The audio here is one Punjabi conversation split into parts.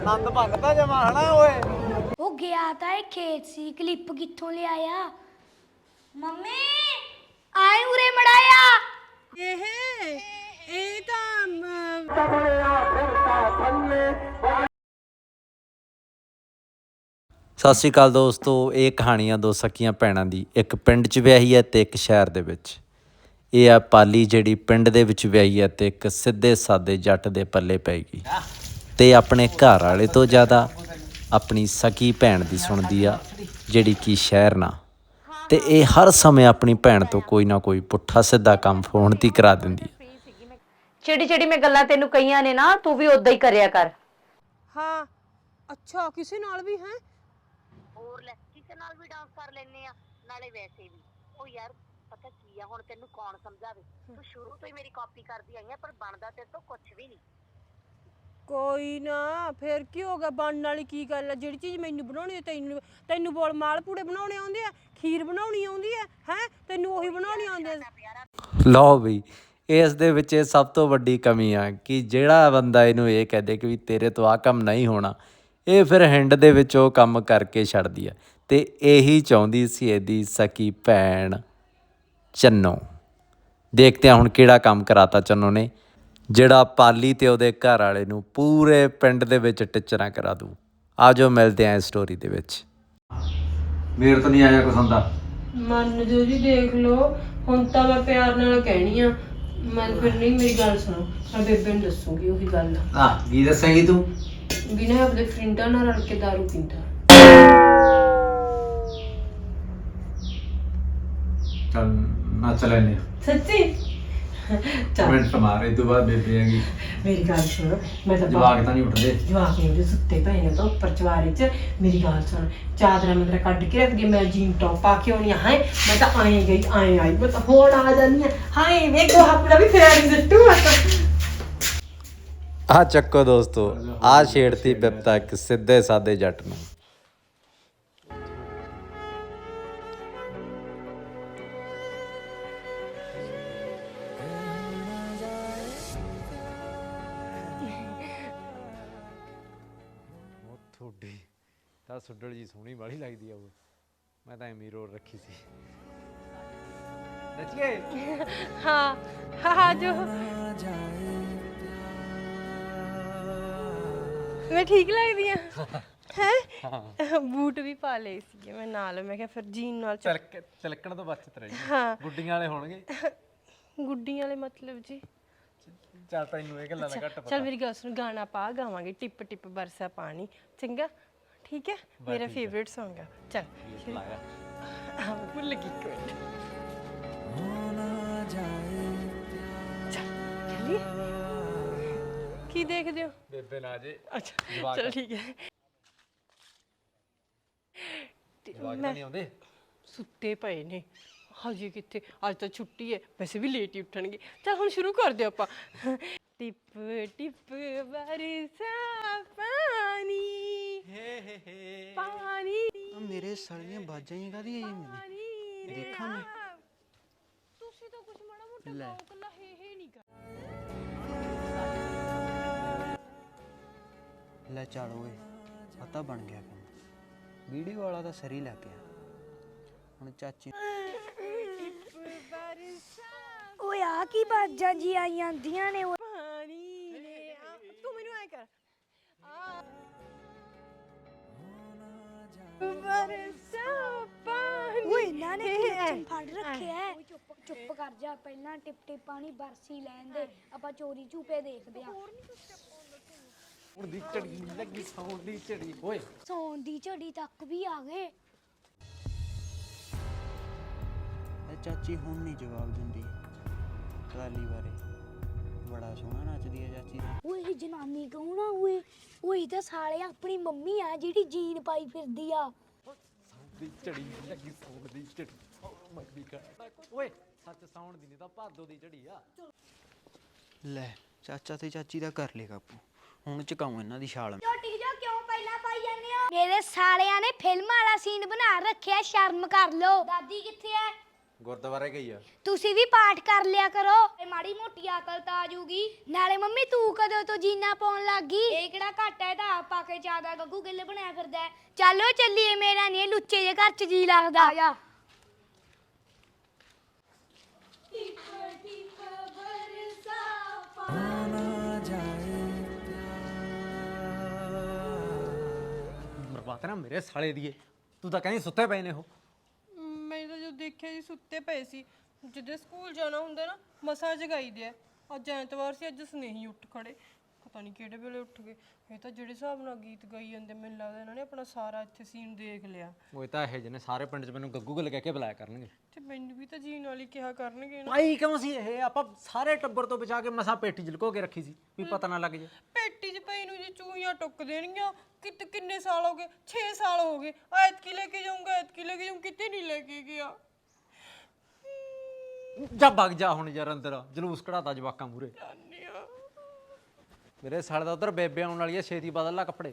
ਆਨੰਦ ਭੰਗਦਾ ਜਮਾ ਹਨਾ ਓਏ? ਉਹ ਗਿਆ ਤਾਂ ਇਹ ਖੇਤ ਸੀ ਕਲਿੱਪ ਕਿੱਥੋਂ ਲਿਆਇਆ? ਮੰਮੀ ਆਏ ਉਰੇ ਮੜਾਇਆ। ਇਹ ਇਹ ਤਾਂ ਅਮ, ਸਤਿ ਸ਼੍ਰੀ ਅਕਾਲ ਦੋਸਤੋ ਇਹ ਕਹਾਣੀਆਂ ਦੋ ਸਕੀਆਂ ਭੈਣਾਂ ਦੀ ਇੱਕ ਪਿੰਡ 'ਚ ਵਿਆਹੀ ਹੈ ਤੇ ਇੱਕ ਸ਼ਹਿਰ ਦੇ ਵਿੱਚ। ਇਹ ਆ ਪਾਲੀ ਜਿਹੜੀ ਪਿੰਡ ਦੇ ਵਿੱਚ ਵਿਆਹੀ ਹੈ ਤੇ ਇੱਕ ਸਿੱਧੇ ਸਾਦੇ ਜੱਟ ਦੇ ਪੱਲੇ ਪੈ ਗਈ। ਤੇ ਆਪਣੇ ਘਰ ਵਾਲੇ ਤੋਂ ਜ਼ਿਆਦਾ ਆਪਣੀ ਸਕੀ ਭੈਣ ਦੀ ਸੁਣਦੀ ਆ ਜਿਹੜੀ ਕਿ ਸ਼ਹਿਰ ਨਾ। ਤੇ ਇਹ ਹਰ ਸਮੇਂ ਆਪਣੀ ਭੈਣ ਤੋਂ ਕੋਈ ਨਾ ਕੋਈ ਪੁੱਠਾ ਸਿੱਧਾ ਕੰਮ ਫੋਨ ਤੇ ਹੀ ਕਰਾ ਦਿੰਦੀ ਜਿਹੜੀ ਜਿਹੜੀ ਮੈਂ ਗੱਲਾਂ ਤੈਨੂੰ ਕਹੀਆਂ ਨੇ ਨਾ ਤੂੰ ਵੀ ਉਦਾਂ ਹੀ ਕਰਿਆ ਕਰ। ਹਾਂ ਅੱਛਾ ਕਿਸੇ ਨਾਲ ਵੀ ਹੈ? ਹੋਰ ਲੈ ਕਿਸੇ ਨਾਲ ਵੀ ਡਾਂਸ ਕਰ ਲੈਨੇ ਆ ਨਾਲੇ ਵੈਸੇ ਵੀ। ਉਹ ਯਾਰ ਪਤਾ ਕੀ ਆ ਹੁਣ ਤੈਨੂੰ ਕੌਣ ਸਮਝਾਵੇ? ਤੂੰ ਸ਼ੁਰੂ ਤੋਂ ਹੀ ਮੇਰੀ ਕਾਪੀ ਕਰਦੀ ਆਈ ਆ ਪਰ ਬਣਦਾ ਤੇਰੇ ਤੋਂ ਕੁਝ ਵੀ ਨਹੀਂ। ਕੋਈ ਨਾ ਫੇਰ ਕੀ ਹੋ ਗਿਆ? ਬਣਨ ਵਾਲੀ ਕੀ ਗੱਲ ਆ? ਜਿਹੜੀ ਚੀਜ਼ ਮੈਨੂੰ ਬਣਾਉਣੀ ਆ ਤੈਨੂੰ ਤੈਨੂੰ ਬੋਲ ਮਾਲ ਪੂੜੇ ਬਣਾਉਣੇ ਆਉਂਦੇ ਆ ਖੀਰ ਬਣਾਉਣੀ ਆਉਂਦੀ ਆ ਹੈ? ਤੈਨੂੰ ਉਹੀ ਬਣਾਉਣੀ ਆਉਂਦੇ ਆ। ਲਓ ਵੀ ਇਸ ਦੇ ਵਿੱਚ ਇਹ ਸਭ ਤੋਂ ਵੱਡੀ ਕਮੀ ਆ ਕਿ ਜਿਹੜਾ ਬੰਦਾ ਇਹਨੂੰ ਇਹ ਕਹਦੇ ਕਿ ਵੀ ਤੇਰੇ ਤੋਂ ਆ ਕੰਮ ਨਹੀਂ ਹੋਣਾ ਇਹ ਫਿਰ ਹੈਂਡ ਦੇ ਵਿੱਚ ਉਹ ਕੰਮ ਕਰਕੇ ਛੱਡਦੀ ਆ। ਤੇ ਇਹੀ ਚਾਹੁੰਦੀ ਸੀ ਇਹਦੀ ਸਕੀ ਭੈਣ। ਚੰਨੋ। ਦੇਖਦੇ ਹਾਂ ਹੁਣ ਕਿਹੜਾ ਕੰਮ ਕਰਾਤਾ ਚੰਨੋ ਨੇ ਜਿਹੜਾ ਪਾਲੀ ਤੇ ਉਹਦੇ ਘਰ ਵਾਲੇ ਨੂੰ ਪੂਰੇ ਪਿੰਡ ਦੇ ਵਿੱਚ ਟਿਚਰਾਂ ਕਰਾ ਦੂ ਆਜੋ ਮਿਲਦੇ ਆਂ ਇਸ ਸਟੋਰੀ ਦੇ ਵਿੱਚ। ਮੇਰੇ ਤੋਂ ਨਹੀਂ ਆਇਆ ਕੁਛ ਹੁੰਦਾ। ਮੰਨ ਜੋ ਜੀ ਦੇਖ ਲਓ ਹੁਣ ਤਾਂ ਮੈਂ ਪਿਆਰ ਨਾਲ ਕਹਿਣੀ ਆ। ਮੈਂ ਫਿਰ ਨਹੀਂ ਮੇਰੀ ਗੱਲ ਸੁਣੋ। ਮੈਂ ਬੇਬੇ ਨੂੰ ਦੱਸੂਗੀ ਉਹੀ ਗੱਲ। ਆ ਕੀ ਦੱਸੇਂਗੀ ਤੂੰ? ਬਿਨਾਂ ਆਪਣੇ ਫਰਿੰਡਾਂ ਨਾਲ ਰਲ ਕੇ ਦਾਰੂ ਪੀਂਦਾ। ਚੱਲ ਨੱਚ ਲੈਨੇ ਸੱਚੀ? ਚੱਲ। ਮਿੰਟ ਮਾਰ ਇਹ ਤੋਂ ਬਾਅਦ ਬੇਬੇ ਆਗੀ। ਮੇਰੀ ਗੱਲ ਸੁਣ ਮੈਂ ਤਾਂ ਜਵਾਕ ਤਾਂ ਨਹੀਂ ਉੱਠਦੇ। ਜਵਾਕ ਨੇ ਉਹਦੇ ਸੁੱਤੇ ਪਏ ਨੇ ਤਾਂ ਉੱਪਰ ਚਵਾਰੇ 'ਚ। ਮੇਰੀ ਗੱਲ ਸੁਣ ਚਾਦਰਾਂ ਮੈਂ ਤੇਰਾ ਕੱਢ ਕੇ ਰੱਖ ਦੀ ਮੈਂ ਜੀਨ ਟੌਪ ਪਾ ਕੇ ਆਉਣੀ ਹਾਏ ਮੈਂ ਤਾਂ ਆਏ ਗਈ ਆਏ ਆਈ। ਮੈਂ ਤਾਂ ਹੁਣ ਆ ਜਾਨੀ ਆ। ਹਾਏ ਵੇਖੋ ਆਪਣਾ ਵੀ ਫੇਰ ਸੱਟੂ ਆ। ਤਾਂ ਆ ਚੱਕੋ ਦੋਸਤੋ ਆ ਛੇੜਤੀ ਬਿਪਤਾ ਇੱਕ ਸਿੱਧੇ ਸਾਦੇ ਜੱਟ ਨੂੰ। ਸੁੱਡਲ ਜੀ ਸੋਹਣੀ ਵਾਲੀ ਲੱਗਦੀ ਆ ਉਹ। ਮੈਂ ਤਾਂ ਐਵੇਂ ਰੋਲ ਰੱਖੀ ਸੀ। ਨੱਚ ਗਏ ਹਾਂ ਹਾਂ ਜੋ। ਮੈਂ ਠੀਕ ਲੱਗਦੀ ਆ। ਹੈ? ਬੂਟ ਵੀ ਪਾ ਲਏ ਸੀਗੇ ਮੈਂ ਨਾਲ। ਮੈਂ ਕਿਹਾ ਫਿਰ ਜੀਨ ਨਾਲ ਚੱਲ ਚਲਕ ਚਲਕਣ ਤੋਂ ਬਚਤ ਰਹੀ ਹਾਂ। ਗੁੱਡੀਆਂ ਵਾਲੇ ਹੋਣਗੇ? ਗੁੱਡੀਆਂ ਵਾਲੇ ਮਤਲਬ ਜੀ। ਚੱਲ ਤੈਨੂੰ ਇਹ ਗੱਲਾਂ ਦਾ ਘੱਟ ਚੱਲ ਮੇਰੀ ਗੱਲ ਸੁਣ ਗਾਣਾ ਪਾ ਗਾਵਾਂਗੇ ਟਿਪ ਟਿਪ ਬਰਸਾ ਪਾਣੀ। ਚੰਗਾ? ਠੀਕ ਹੈ ਮੇਰਾ ਫੇਵਰਿਟ Song ਆ ਚੱਲ ਲਾਇਆ ਹਾਂ ਭੁੱਲ ਗਈ ਕੋਈ ਚੱਲ ਚੱਲੀ ਕੀ ਦੇਖਦੇ ਹੋ ਬੇਬੇ ਨਾ ਜੇ ਅੱਛਾ ਚਲ ਠੀਕ ਹੈ ਤੇ ਜਵਾਕ ਤਾਂ ਮੈਂ ਨਹੀਂ ਆਉਂਦੇ ਸੁੱਤੇ ਪਏ ਨੇ ਹਜੇ ਕਿੱਥੇ ਅੱਜ ਤਾਂ ਛੁੱਟੀ ਹੈ ਵੈਸੇ ਵੀ ਲੇਟ ਹੀ ਉੱਠਣਗੇ ਚਲ ਹੁਣ ਸ਼ੁਰੂ ਕਰਦੇ ਆਪਾਂ ਟਿਪ ਟਿਪ ਬਰਸਾ ਪਾਣੀ ਹੇ ਪਾਣੀ ਮੇਰੇ ਸਾਲੀਆਂ ਬਾਜਾਂ ਹੀ ਕਾਦੀ ਆਈ ਮੈਨੂੰ? ਦੇਖਾਂ ਮੈਂ। ਤੁਸੀਂ ਤਾਂ ਕੁਝ ਮਾੜਾ ਮੋਟਾ ਗਾਓ ਕੱਲਾ ਹੇ ਹੇ ਨਹੀਂ ਕਰ ਲੈ ਚੱਲ ਓਏ ਪਤਾ ਬਣ ਗਿਆ ਕੰਮ। ਵੀਡੀਓ ਵਾਲਾ ਤਾਂ ਸਰੀ ਲੱਗ ਗਿਆ ਹੁਣ ਚਾਚੀ ਓਏ ਆ ਕੀ ਬਾਜਾਂ ਜੀ ਆਈ ਜਾਂਦੀਆਂ ਨੇ ਓਏ। ਕਰ ਜਾ ਪਹਿਲਾਂ ਟਿਪ ਟਿਪ ਪਾਣੀ ਬਰਸੀ ਲੈਣ ਦੇ। ਆਪਾਂ ਚੋਰੀ ਚੂਪੇ ਦੇਖਦੇ ਆ ਹੁਣ ਦੀ ਝੜੀ ਲੱਗੀ ਸੌਣ ਦੀ ਝੜੀ ਓਏ। ਸੌਣ ਦੀ ਝੜੀ ਤੱਕ ਵੀ ਆ ਗਏ। ਇਹ ਚਾਚੀ ਹੁਣ ਨਹੀਂ ਜਵਾਬ ਦਿੰਦੀ। ਟਰਾਲੀ ਬਾਰੇ। ਬੜਾ ਸੋਹਣਾ ਨੱਚਦੀ ਹੈ ਚਾਚੀ ਓਏ ਇਹ ਜਨਾਨੀ ਕੌਣ ਆ ਓਏ? ਓਏ ਤਾਂ ਸਾਲੇ ਆਪਣੀ ਮੰਮੀ ਆ ਜਿਹੜੀ ਜੀਨ ਪਾਈ ਫਿਰਦੀ ਆ। ਦੀ ਝੜੀ ਲੱਗੀ ਸੌਣ ਦੀ ਝੜੀ। ਮੱਦੀ ਕਾ ਓਏ ਸੱਚ ਸੌਣ ਦੀ ਨਹੀਂ ਤਾਂ ਭਾਦੋ ਦੀ ਝੜੀ ਆ। ਲੈ ਚਾਚਾ ਤੇ ਚਾਚੀ ਦਾ ਕਰ ਲੈ ਕਾਪੂ ਹੁਣ ਚਕਾਉਂ ਇਹਨਾਂ ਦੀ ਛਾਲ ਝੋਟੀ ਜੋ ਕਿਉਂ ਪਹਿਲਾਂ ਪਾਈ ਜਾਂਦੇ ਹੋ? ਮੇਰੇ ਸਾਲਿਆਂ ਨੇ ਫਿਲਮ ਵਾਲਾ ਸੀਨ ਬਣਾ ਰੱਖਿਆ ਸ਼ਰਮ ਕਰ ਲੋ ਦਾਦੀ ਕਿੱਥੇ ਐ? ਗੁਰਦੁਆਰੇ ਗਈ ਆ। ਤੁਸੀਂ ਵੀ ਪਾਠ ਕਰ ਲਿਆ ਕਰੋ। ਇਹ ਮਾੜੀ ਮੋਟੀ ਅਕਲ ਤਾਂ ਆ ਜੂਗੀ। ਨਾਲੇ ਮੰਮੀ ਤੂੰ ਕਦੋਂ ਤੋਂ ਜੀਨਾ ਪਾਉਣ ਲੱਗੀ ਇਹ ਕਿਹੜਾ ਘੱਟ ਹੈ ਤਾਂ ਪਾ ਕੇ ਜ਼ਿਆਦਾ ਗੱਗੂ ਗਿੱਲ ਬਣਿਆ ਫਿਰਦਾ ਹੈ। ਚੱਲੋ ਚੱਲੀਏ ਮੇਰਾ ਨਹੀਂ ਲੁੱਚੇ ਜੇ ਘਰ ਚ ਜੀ ਲੱਗਦਾ। ਆ ਜਾ। ਬਰਬਾਦ ਨਾ ਮੇਰੇ ਸਾਲੇ ਦੀਏ ਤੂੰ ਤਾਂ ਕਹਿੰਦੀ ਸੁੱਤੇ ਪਏ ਨੇ ਉਹ। ਮੈਂ ਤਾਂ ਜਦੋਂ ਦੇਖਿਆ ਜੀ ਸੁੱਤੇ ਪਏ ਸੀ। ਜਦੋਂ ਸਕੂਲ ਜਾਣਾ ਹੁੰਦਾ ਨਾ, ਮਸਾ ਜਗਾਈ ਦੇ ਅੱਜ ਐਤਵਾਰ ਸੀ, ਅੱਜ ਸੁਨੇਹੀ ਉੱਠ ਖੜੇ। ਪਤਾ ਨਹੀਂ ਕਿਹੜੇ ਵੇਲੇ ਉੱਠ ਗਏ। ਇਹ ਤਾਂ ਜਿਹੜੇ ਹਿਸਾਬ ਨਾਲ ਗੀਤ ਗਾਈ ਜਾਂਦੇ ਮੈਨੂੰ ਲੱਗਦਾ ਇਹਨਾਂ ਨੇ ਆਪਣਾ ਸਾਰਾ ਇੱਥੇ ਸੀਨ ਦੇਖ ਲਿਆ। ਉਹ ਤਾਂ ਇਹ ਜਿਹਨੇ ਸਾਰੇ ਪਿੰਡ 'ਚ ਮੈਨੂੰ ਗੱਗੂ ਗੱਲ ਕਹਿ ਕੇ ਬੁਲਾਇਆ ਕਰਨਗੇ। ਤੇ ਮੈਨੂੰ ਵੀ ਤਾਂ ਜੀਣ ਵਾਲੀ ਕਿਹਾ ਕਰਨਗੇ ਨਾ। ਭਾਈ ਕਿਉਂ ਸੀ ਇਹ? ਆਪਾਂ ਸਾਰੇ ਟੱਬਰ ਤੋਂ ਬਚਾ ਕੇ ਮਸਾ ਪੇਟੀ 'ਚ ਲੁਕੋ ਕੇ ਰੱਖੀ ਸੀ ਵੀ ਪਤਾ ਨਾ ਲੱਗ ਜੇ। ਪੇਟੀ 'ਚ ਪਈ ਨੂੰ ਜੀ ਚੂਹੀਆਂ ਟੁੱਕ ਦੇਣਗੀਆਂ ਕਿਤੇ ਕਿੰਨੇ ਸਾਲ ਹੋ ਗਏ? 6 ਸਾਲ ਹੋ ਗਏ। ਐਤਕੀ ਲੈ ਕੇ ਜਾਊਂਗਾ ਐਤਕੀ ਲੈ ਕੇ ਜਾਊਂ ਕਿਤੇ ਨਹੀਂ ਲੈ ਕੇ ਗਿਆ। ਜਾ ਵਗ ਜਾ ਹੁਣ ਯਾਰ ਅੰਦਰ ਜਲੂਸ ਕਢਾਤਾ ਜਵਾਕਾਂ ਮੂਰੇ ਮੇਰੇ ਸਾਲੇ ਦਾ ਉਧਰ ਬੇਬੇ ਆਉਣ ਵਾਲੀ ਐ ਛੇਤੀ ਬਦਲ ਲੈ ਕੱਪੜੇ।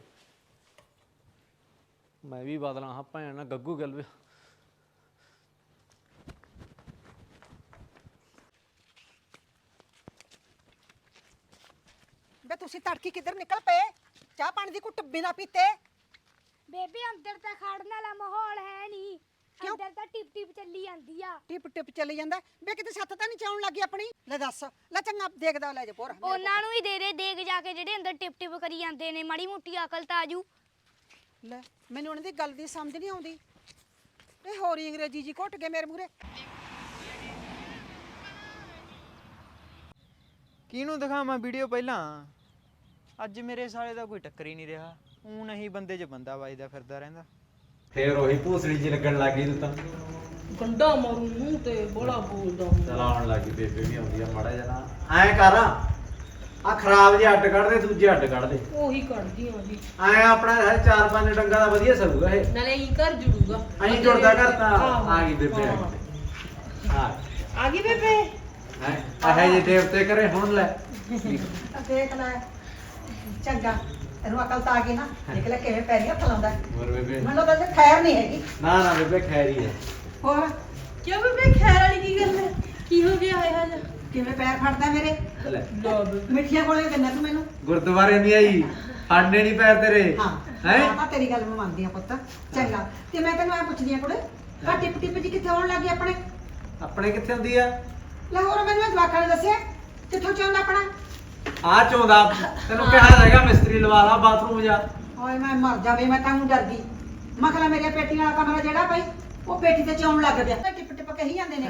ਮੈਂ ਵੀ ਬਦਲਾਂ ਹਾਂ ਭੈਣ ਨਾਲ ਗੱਗੂ ਗੱਲ ਵੀ। ਬੇ ਤੁਸੀਂ ਤੜਕੀ ਕਿੱਧਰ ਨਿਕਲ ਪਏ? ਚਾਹ ਪਾਣੀ ਦੀ ਘੁੱਟ ਬਿਨਾ ਪੀਤੇ। ਬੇਬੀ ਅੰਦਰ ਤਾਂ ਖੜਨ ਵਾਲਾ ਮਾਹੌਲ ਹੈ ਨਹੀਂ। ਅੰਦਰ ਤਾਂ ਟਿਪ ਟਿਪ ਚੱਲੀ ਜਾਂਦੀ ਆ। ਟਿਪ ਟਿਪ ਚੱਲੀ ਜਾਂਦਾ ਬੇ ਕਿਤੇ ਛੱਤ ਤਾਂ ਨਹੀਂ ਚਾਉਣ ਲੱਗੀ ਆਪਣੀ? ਲੈ ਦੱਸ। ਲੈ ਚੰਗਾ ਦੇਖਦਾ ਲੈ ਜਾ ਪੋਰ। ਉਹਨਾਂ ਨੂੰ ਹੀ ਦੇ ਦੇ ਦੇਖ ਜਾ ਕੇ ਜਿਹੜੇ ਅੰਦਰ ਟਿਪ ਟਿਪ ਕਰੀ ਜਾਂਦੇ ਨੇ। ਮਾੜੀ ਮੋਟੀ ਅਕਲ ਤਾਂ ਆਜੂ ਲੈ ਮੈਨੂੰ ਉਹਨਾਂ ਦੀ ਗੱਲ ਦੀ ਸਮਝ ਨਹੀਂ ਆਉਂਦੀ। ਇਹ ਹੋਰੀ ਅੰਗਰੇਜ਼ੀ ਜੀ ਘੁੱਟ ਗਏ ਮੇਰੇ ਮੂਰੇ ਕਿਹਨੂੰ ਦਿਖਾਵਾਂ ਵੀਡੀਓ ਪਹਿਲਾਂ? ਅੱਜ ਮੇਰੇ ਸਾਲੇ ਦਾ ਕੋਈ ਟੱਕਰ ਹੀ ਨਹੀਂ ਰਿਹਾ। ਉਹ ਨਹੀਂ ਬੰਦੇ 'ਚ ਬੰਦਾ ਵੱਜਦਾ ਫਿਰਦਾ ਰਹਿੰਦਾ। ਫੇਰ ਉਹੀ ਭੂਸੜੀ ਜੀ ਲੱਗਣ ਲੱਗੀ ਤੂੰ ਤਾਂ। ਗੰਡਾ ਮਾਰੂ ਮੂੰਹ ਤੇ ਬੜਾ ਬੋਲਦਾ ਚਲਾਉਣ ਲੱਗੀ ਬੇਬੇ ਵੀ ਆਉਂਦੀ ਆ ਮਾੜਾ ਜਨਾ ਐ ਕਰ ਆ ਖਰਾਬ ਜਿਹੇ ਅੱਡ ਕੱਢ ਦੇ ਦੂਜੇ ਅੱਡ ਕੱਢ ਦੇ। ਉਹੀ ਕੱਢਦੀ ਆ ਜੀ ਐ ਆਪਣਾ ਚਾਰ ਪੰਜ ਡੰਗਾ ਦਾ ਵਧੀਆ ਸਰੂਗਾ ਇਹ। ਨਾਲੇ ਹੀ ਘਰ ਜੁੜੂਗਾ। ਅਸੀਂ ਜੁੜਦਾ ਕਰਤਾ ਆਹੋ। ਆ ਗਈ ਬੇਬੇ ਆ ਹਾਂ। ਗਈ ਹਾਂ। ਆ ਗਈ ਬੇਬੇ? ਹੈ ਆਹੇ ਜੇ ਦੇਵਤੇ ਕਰੇ ਹੁਣ ਲੈ। ਦੇਖ ਲੈ। ਚੰਗਾ। ਇਹਨੂੰ ਅਕਲ ਤਾਂ ਆ ਗਈ ਨਾ ਦੇਖ ਲੈ ਕਿਵੇਂ ਪੈਰੀਂ ਹੱਥ ਲਾਉਂਦਾ। ਹੋਰ ਬੇਬੇ? ਮੈਨੂੰ ਤਾਂ ਇਹ ਖੈਰ ਨਹੀਂ ਹੈਗੀ। ਨਾ ਨਾ ਬੇਬੇ ਖੈਰੀ ਹੈ ਹੋਰ? ਕਿਉਂ ਬੇਬੇ ਖੈਰ ਵਾਲੀ ਕੀ ਗੱਲ ਹੈ? ਕੀ ਹੋ ਗਿਆ ਹੈ ਹਜ ਕਿਵੇਂ ਪੈਰ ਫੜਦਾ ਮੇਰੇ? ਲੈ। ਮਿੱਠੀਆਂ ਕੋਲੇ ਕਿੰਨਾ ਤੂੰ ਮੈਨੂੰ? ਗੁਰਦੁਆਰੇ ਨਹੀਂ ਆਈ। ਫੜਨੇ ਨਹੀਂ ਪੈਰ ਤੇਰੇ। ਹਾਂ। ਹੈ? ਹਾਂ ਤੇਰੀ ਗੱਲ ਮੈਂ ਮੰਨਦੀ ਆ ਪੁੱਤ। ਚੰਗਾ। ਤੇ ਮੈਂ ਤੈਨੂੰ ਐ ਪੁੱਛਦੀ ਆ ਕੁੜੇ ਆ ਟਿਪ ਟਿਪ ਜੀ ਕਿੱਥੇ ਆਉਣ ਲੱਗੀ ਆਪਣੇ? ਆਪਣੇ ਕਿੱਥੇ ਹੁੰਦੀ ਆ? ਲੈ ਹੋਰ ਮੈਨੂੰ ਇਹ ਜਵਾਕਾਂ ਨੇ ਦੱਸਿਆ ਕਿੱਥੋਂ ਚਾਹੁੰਦਾ ਆਪਣਾ? ਆ ਚੋਂਦਾ ਤੈਨੂੰ ਕਿਹਾ ਹੈਗਾ ਮਿਸਤਰੀ ਲਵਾ ਲਾ ਬਾਥਰੂਮ ਜਾ। ਓਏ ਮੈਂ ਮਰ ਜਾਵੇ ਮੈਂ ਤਾਂ ਊਂ ਡਰ ਗਈ ਮਖਲਾ ਮੇਰੇ ਪੇਟੀ ਵਾਲਾ ਕਮਰਾ ਜਿਹੜਾ ਭਾਈ ਉਹ ਪੇਟੀ ਤੇ ਚਾਉਣ ਲੱਗ ਪਿਆ ਟਿਪ ਟਿਪ ਕਹੀ ਜਾਂਦੇ ਨੇ।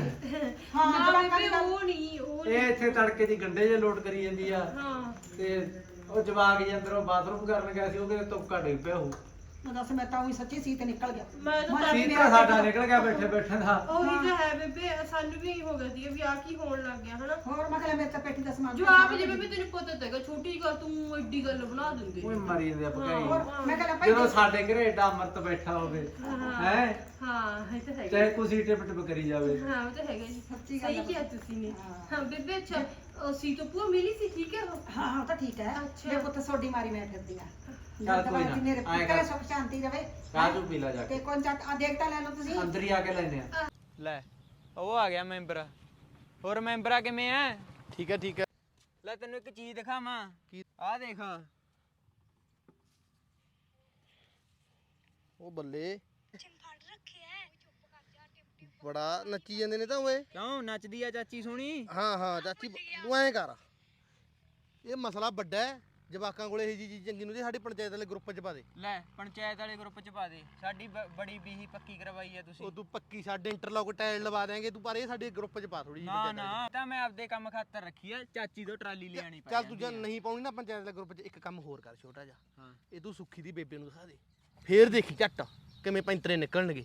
ਹਾਂ ਜਵਾਕਾਂ ਦੀ ਗੱਲ ਉਹ ਨਹੀਂ ਉਹ ਇਹ ਇੱਥੇ ਤੜਕੇ ਦੀ ਗੰਡੇ ਜੇ ਲੋਡ ਕਰੀ ਜਾਂਦੀ ਆ। ਹਾਂ। ਤੇ ਉਹ ਜਵਾਕ ਜੀ ਅੰਦਰੋਂ ਬਾਥਰੂਮ ਕਰਨ ਗਿਆ ਸੀ ਉਹ ਕਿਤੇ ਤੁਪਕਾ ਡਿੱਗ ਪਿਆ ਹੋਊ ਮੈਂ ਦੱਸ ਮੈਂ ਤਾਂ ਉਹੀ ਸੱਚੀ ਸੀ ਤੇ ਨਿਕਲ ਗਿਆ। ਮੈਂ ਤਾਂ ਮੈਂ ਸੀਤਾ ਸਾਡਾ ਨਿਕਲ ਗਿਆ ਬੈਠੇ ਬੈਠੇ ਦਾ। ਉਹੀ ਤਾਂ ਹੈ। ਬੇਬੇ ਸਾਨੂੰ ਵੀ ਹੋ ਗਿਆ ਸੀ ਵੀ ਆ ਕੀ ਹੋਣ ਲੱਗ ਗਿਆ ਹਨਾ? ਹੋਰ ਮਖਲਾ ਮੇਰੇ ਤਾਂ ਪੇਟੀ ਦਾ ਸਮਾਨ ਜੇ ਬੇਬੇ ਤੈਨੂੰ ਪਤਾ ਤਾਂ ਹੈਗਾ ਛੋਟੀ ਗੱਲ ਤੂੰ ਐਡੀ ਗੱਲ ਬਣਾ ਦਿੰਦੇ। ਓਏ ਮਰੀ ਜਾਂਦੇ ਆ ਹੋਰ ਭਗਾਈ ਮੈਂ ਕਹਿੰਦਾ ਭਾਈ ਜਦੋਂ ਸਾਡੇ ਘਰੇ ਏਡਾ ਅਮਰਤ ਬੈਠਾ ਹੋਵੇ ਹੈ ਹਾਂ? ਇਹ ਤਾਂ ਹੈਗਾ। ਚਾਹੇ ਕੁਸੀ ਟਿਪ ਟਿਪ ਕਰੀ ਜਾਵੇ। ਹਾਂ ਉਹ ਤਾਂ ਹੈਗਾ ਜੀ। ਸੱਚੀ ਗੱਲ ਸਹੀ। ਕਿਹਾ ਤੁਸੀਂ ਨੇ। ਹਾਂ। ਬੇਬੇ ਅੱਛਾ ਉਹ ਸੀ ਤੋਂ ਪੂਆ ਮਿਲੀ ਸੀ ਠੀਕ ਹੈ ਉਹ? ਹਾਂ ਹਾਂ ਉਹ ਤਾਂ ਠੀਕ ਹੈ। ਅੱਛਾ। ਮੇਰੇ ਪੁੱਤ ਸੋਡੀ ਮਾਰੀ ਮੈਂ ਫਿਰਦੀ ਆ ਚੱਲ ਕੋਈ ਨਾ, ਆਏਂ ਕਰ। ਸੁਖ ਸ਼ਾਂਤੀ ਰਵੇ ਕਾਜੂ ਪੀ ਲਾ ਜਾ ਤੇ ਕੇ। ਕੋਣ ਚੱਟ ਆ ਦੇਖ ਤਾਂ ਲੈ ਲਓ ਤੁਸੀਂ। ਅੰਦਰ ਹੀ ਆ ਕੇ ਲੈਨੇ ਆ। ਲੈ ਉਹ ਆ ਗਿਆ ਮੈਂਬਰ। ਹੋਰ ਮੈਂਬਰਾ ਕਿਵੇਂ ਆ ਠੀਕ ਹੈ ਠੀਕ ਹੈ ਲੈ ਤੈਨੂੰ ਇੱਕ ਚੀਜ਼ ਦਿਖਾਵਾਂ। ਕੀ? ਆਹ ਦੇਖ। ਉਹ ਬੱਲੇ। ਬੜਾ ਨੱਚੀ ਜਾਂਦੇ ਨੇ ਤਾਂ ਓਏ। ਕਿਉਂ? ਨੱਚਦੀ ਆ ਚਾਚੀ ਸੋਹਣੀ? ਹਾਂ ਹਾਂ ਚਾਚੀ ਤੂੰ ਐਂ ਕਰ। ਇਹ ਮਸਲਾ ਵੱਡਾ ਹੈ। ਜਵਾਕਾਂ ਕੋਲੇ ਇਹ ਜੀ ਚੀਜ਼ ਚੰਗੀ ਨੂੰ ਜੇ ਸਾਡੀ ਪੰਚਾਇਤ ਵਾਲੇ ਗਰੁੱਪ 'ਚ ਪਾ ਦੇ। ਲੈ ਪੰਚਾਇਤ ਵਾਲੇ ਗਰੁੱਪ 'ਚ ਪਾ ਦੇ। ਸਾਡੀ ਬ- ਬੜੀ ਬੀਹੀ ਪੱਕੀ ਕਰਵਾਈ ਆ ਤੁਸੀਂ। ਉਹ ਤੂੰ ਪੱਕੀ ਸਾਡੇ ਇੰਟਰਲੌਕ ਟਾਇਲ ਲਵਾ ਦੇਾਂਗੇ ਤੂੰ ਪਰ ਇਹ ਸਾਡੇ ਗਰੁੱਪ 'ਚ ਪਾ ਥੋੜੀ ਜਿਹੀ ਨਾ ਪੰਚਾਇਤ ਨਾ। ਤਾਂ ਮੈਂ ਆਪਦੇ ਕੰਮ ਖਾਤਰ ਰੱਖੀ ਆ ਚਾਚੀ ਤੋਂ ਟਰਾਲੀ ਲਿਆਣੀ ਪੈ ਚੱਲ ਤੂੰ ਜੇ। ਨਹੀਂ ਪਾਉਣੀ ਨਾ ਪੰਚਾਇਤ ਵਾਲੇ ਗਰੁੱਪ 'ਚ ਇੱਕ ਕੰਮ ਹੋਰ ਕਰ ਛੋਟਾ ਜਿਹਾ। ਹਾਂ। ਇਹ ਤੂੰ ਸੁੱਖੀ ਦੀ ਬੇਬੇ ਨੂੰ ਦਿਖਾ ਦੇ। ਫੇਰ ਦੇਖੀ ਝੱਟ ਕਿਵੇਂ ਪੈਂਤਰੇ ਨਿਕਲਣਗੇ।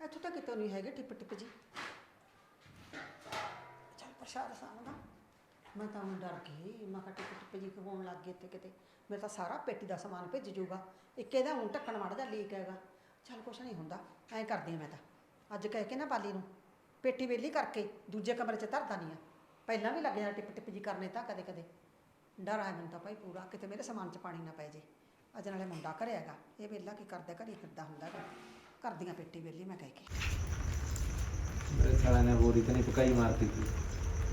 ਇੱਥੋਂ ਤਾਂ ਕਿਤੋਂ ਨਹੀਂ ਹੈਗੇ ਟਿਪ ਟਿਪ ਜੀ। ਚੱਲ ਪ੍ਰਸ਼ਾਦ ਸਾਹਮਣਾ ਮੈਂ ਤਾਂ ਹੁਣ ਡਰ ਗਈ। ਮੈਂ ਕਿਹਾ ਟਿਪ ਟਿਪ ਜੀ ਹੋਣ ਲੱਗ ਗਏ ਤੇ ਕਿਤੇ ਮੇਰਾ ਤਾਂ ਸਾਰਾ ਪੇਟੀ ਦਾ ਸਮਾਨ ਭਿੱਜ ਜਾਊਗਾ। ਇੱਕ ਇਹਦਾ ਹੁਣ ਢੱਕਣ ਮਾੜਾ ਜਿਹਾ ਲੀਕ ਹੈਗਾ। ਚੱਲ ਕੁਛ ਨਹੀਂ ਹੁੰਦਾ, ਐਂ ਕਰਦੀ ਹਾਂ ਮੈਂ ਤਾਂ। ਅੱਜ ਕਹਿ ਕੇ ਨਾ ਬਾਲੀ ਨੂੰ, ਪੇਟੀ ਵੇਲੀ ਕਰਕੇ ਦੂਜੇ ਕਮਰੇ 'ਚ ਧਰਦਾ ਨਹੀਂ ਆ। ਪਹਿਲਾਂ ਵੀ ਲੱਗ ਜਾਂਦਾ ਟਿਪ ਟਿਪ ਜੀ ਕਰਨੇ ਤਾਂ ਕਦੇ ਕਦੇ। ਡਰ ਆ ਮੈਨੂੰ ਤਾਂ ਭਾਈ ਪੂਰਾ, ਕਿਤੇ ਮੇਰੇ ਸਮਾਨ 'ਚ ਪਾਣੀ ਨਾ ਪੈ ਜੇ। ਅੱਜ ਨਾਲੇ ਮੁੰਡਾ ਘਰੇ ਹੈਗਾ, ਇਹ ਵੇਲਾ ਕੀ ਕਰਦਾ, ਘਰੇ ਫਿਰਦਾ ਹੁੰਦਾ ਗਾ। ਹਾਂ ਪੇਟੀ ਵੇਲੀ ਮੈਂ ਕਹਿ ਕੇ। ਮੇਰੇ ਸਾਲਿਆਂ ਨੇ ਹੋਰ ਹੀ ਨਹੀਂ ਪਕਾਈ ਮਾਰਤੀ ਸੀ।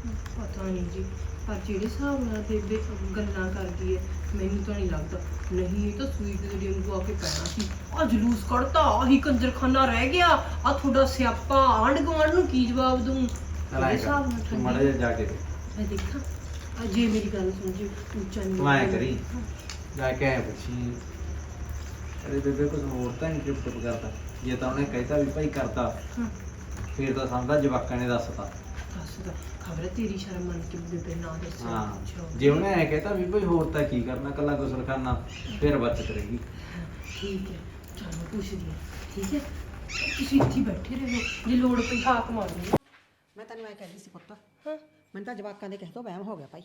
ਪਤਾ ਨਹੀਂ ਜੀ ਪਰ ਜਿਹੜੇ ਹਿਸਾਬ ਨਾਲ ਬੇਬੇ ਗੱਲਾਂ ਕਰਦੀ ਹੈ ਮੈਨੂੰ ਤਾਂ ਨਹੀਂ ਲੱਗਦਾ। ਨਹੀਂ ਇਹ ਤਾਂ ਸਵੀਟ ਦੇ ਡੇਮ ਨੂੰ ਆ ਕੇ ਪੈਣਾ ਸੀ। ਆ ਜਲੂਸ ਕੱਢਤਾ ਆਹੀ ਕੰਜਰਖਾਨਾ ਰਹਿ ਗਿਆ। ਆ ਤੁਹਾਡਾ ਸਿਆਪਾ ਆਂਢ ਗੁਆਂਢ ਨੂੰ ਕੀ ਜਵਾਬ ਦੂੰ ਚਲ ਹਿਸਾਬ ਨਾਲ ਕਰ ਮਾੜਾ ਠੰਡੀ ਜਿਹਾ ਜਾ ਕੇ ਦੇਖ। ਮੈਂ ਦੇਖਾਂ। ਆ ਜੇ ਮੇਰੀ ਗੱਲ ਸੁਣ ਜੀ ਉੱਚਾ ਨਹੀਂ ਤੂੰ ਐਂ ਕਰੀ। ਜਾ ਕੇ ਆਏ ਪੁੱਛੀ। ਅਰੇ ਬੇਬੇ ਕੁਝ ਹੋਰ ਤਾਂ ਨਹੀਂ ਚੁੱਪ ਚੁੱਪ ਕਰਦਾ। ਜੇ ਤਾਂ ਉਹਨੇ ਕਹਿਤਾ ਵੀ ਭਾਈ ਕਰਦਾ ਹਾਂ। ਫਿਰ ਤਾਂ ਸਮਝਦਾ ਜਵਾਕਾਂ ਨੇ ਦੱਸਤਾ। ਦੱਸਦਾ ਖਬਰ ਤੇਰੀ ਸ਼ਰਮ ਮੰਨ ਕੇ ਬੇਬੇ ਨਾ ਦੱਸਿਆ ਹਾਂ। ਅੱਛਾ। ਜੇ ਉਹਨੇ ਐ ਕਹਿਤਾ ਵੀ ਭਾਈ ਹੋਰ ਤਾਂ ਕੀ ਕਰਨਾ ਕੱਲਾ ਗੁਸਲ ਖਾਨਾ ਫਿਰ ਬਚਤ ਰਹੇਗੀ। ਠੀਕ ਹੈ। ਚਲ ਮੈਂ ਪੁੱਛਦੀ ਹਾਂ। ਠੀਕ ਹੈ? ਤੁਸੀਂ ਇੱਥੇ ਹੀ ਬੈਠੇ ਰਹੋ। ਜੇ ਲੋੜ ਪਈ ਹਾਕ ਮਾਰ ਲਈ ਮੈਂ ਤੈਨੂੰ ਐ ਕਹਿੰਦੀ ਸੀ ਪੁੱਤ। ਹਾਂ। ਮੈਨੂੰ ਤਾਂ ਜਵਾਕਾਂ ਦੇ ਕਿਸੇ ਤੋਂ ਵਹਿਮ ਹੋ ਗਿਆ ਭਾਈ।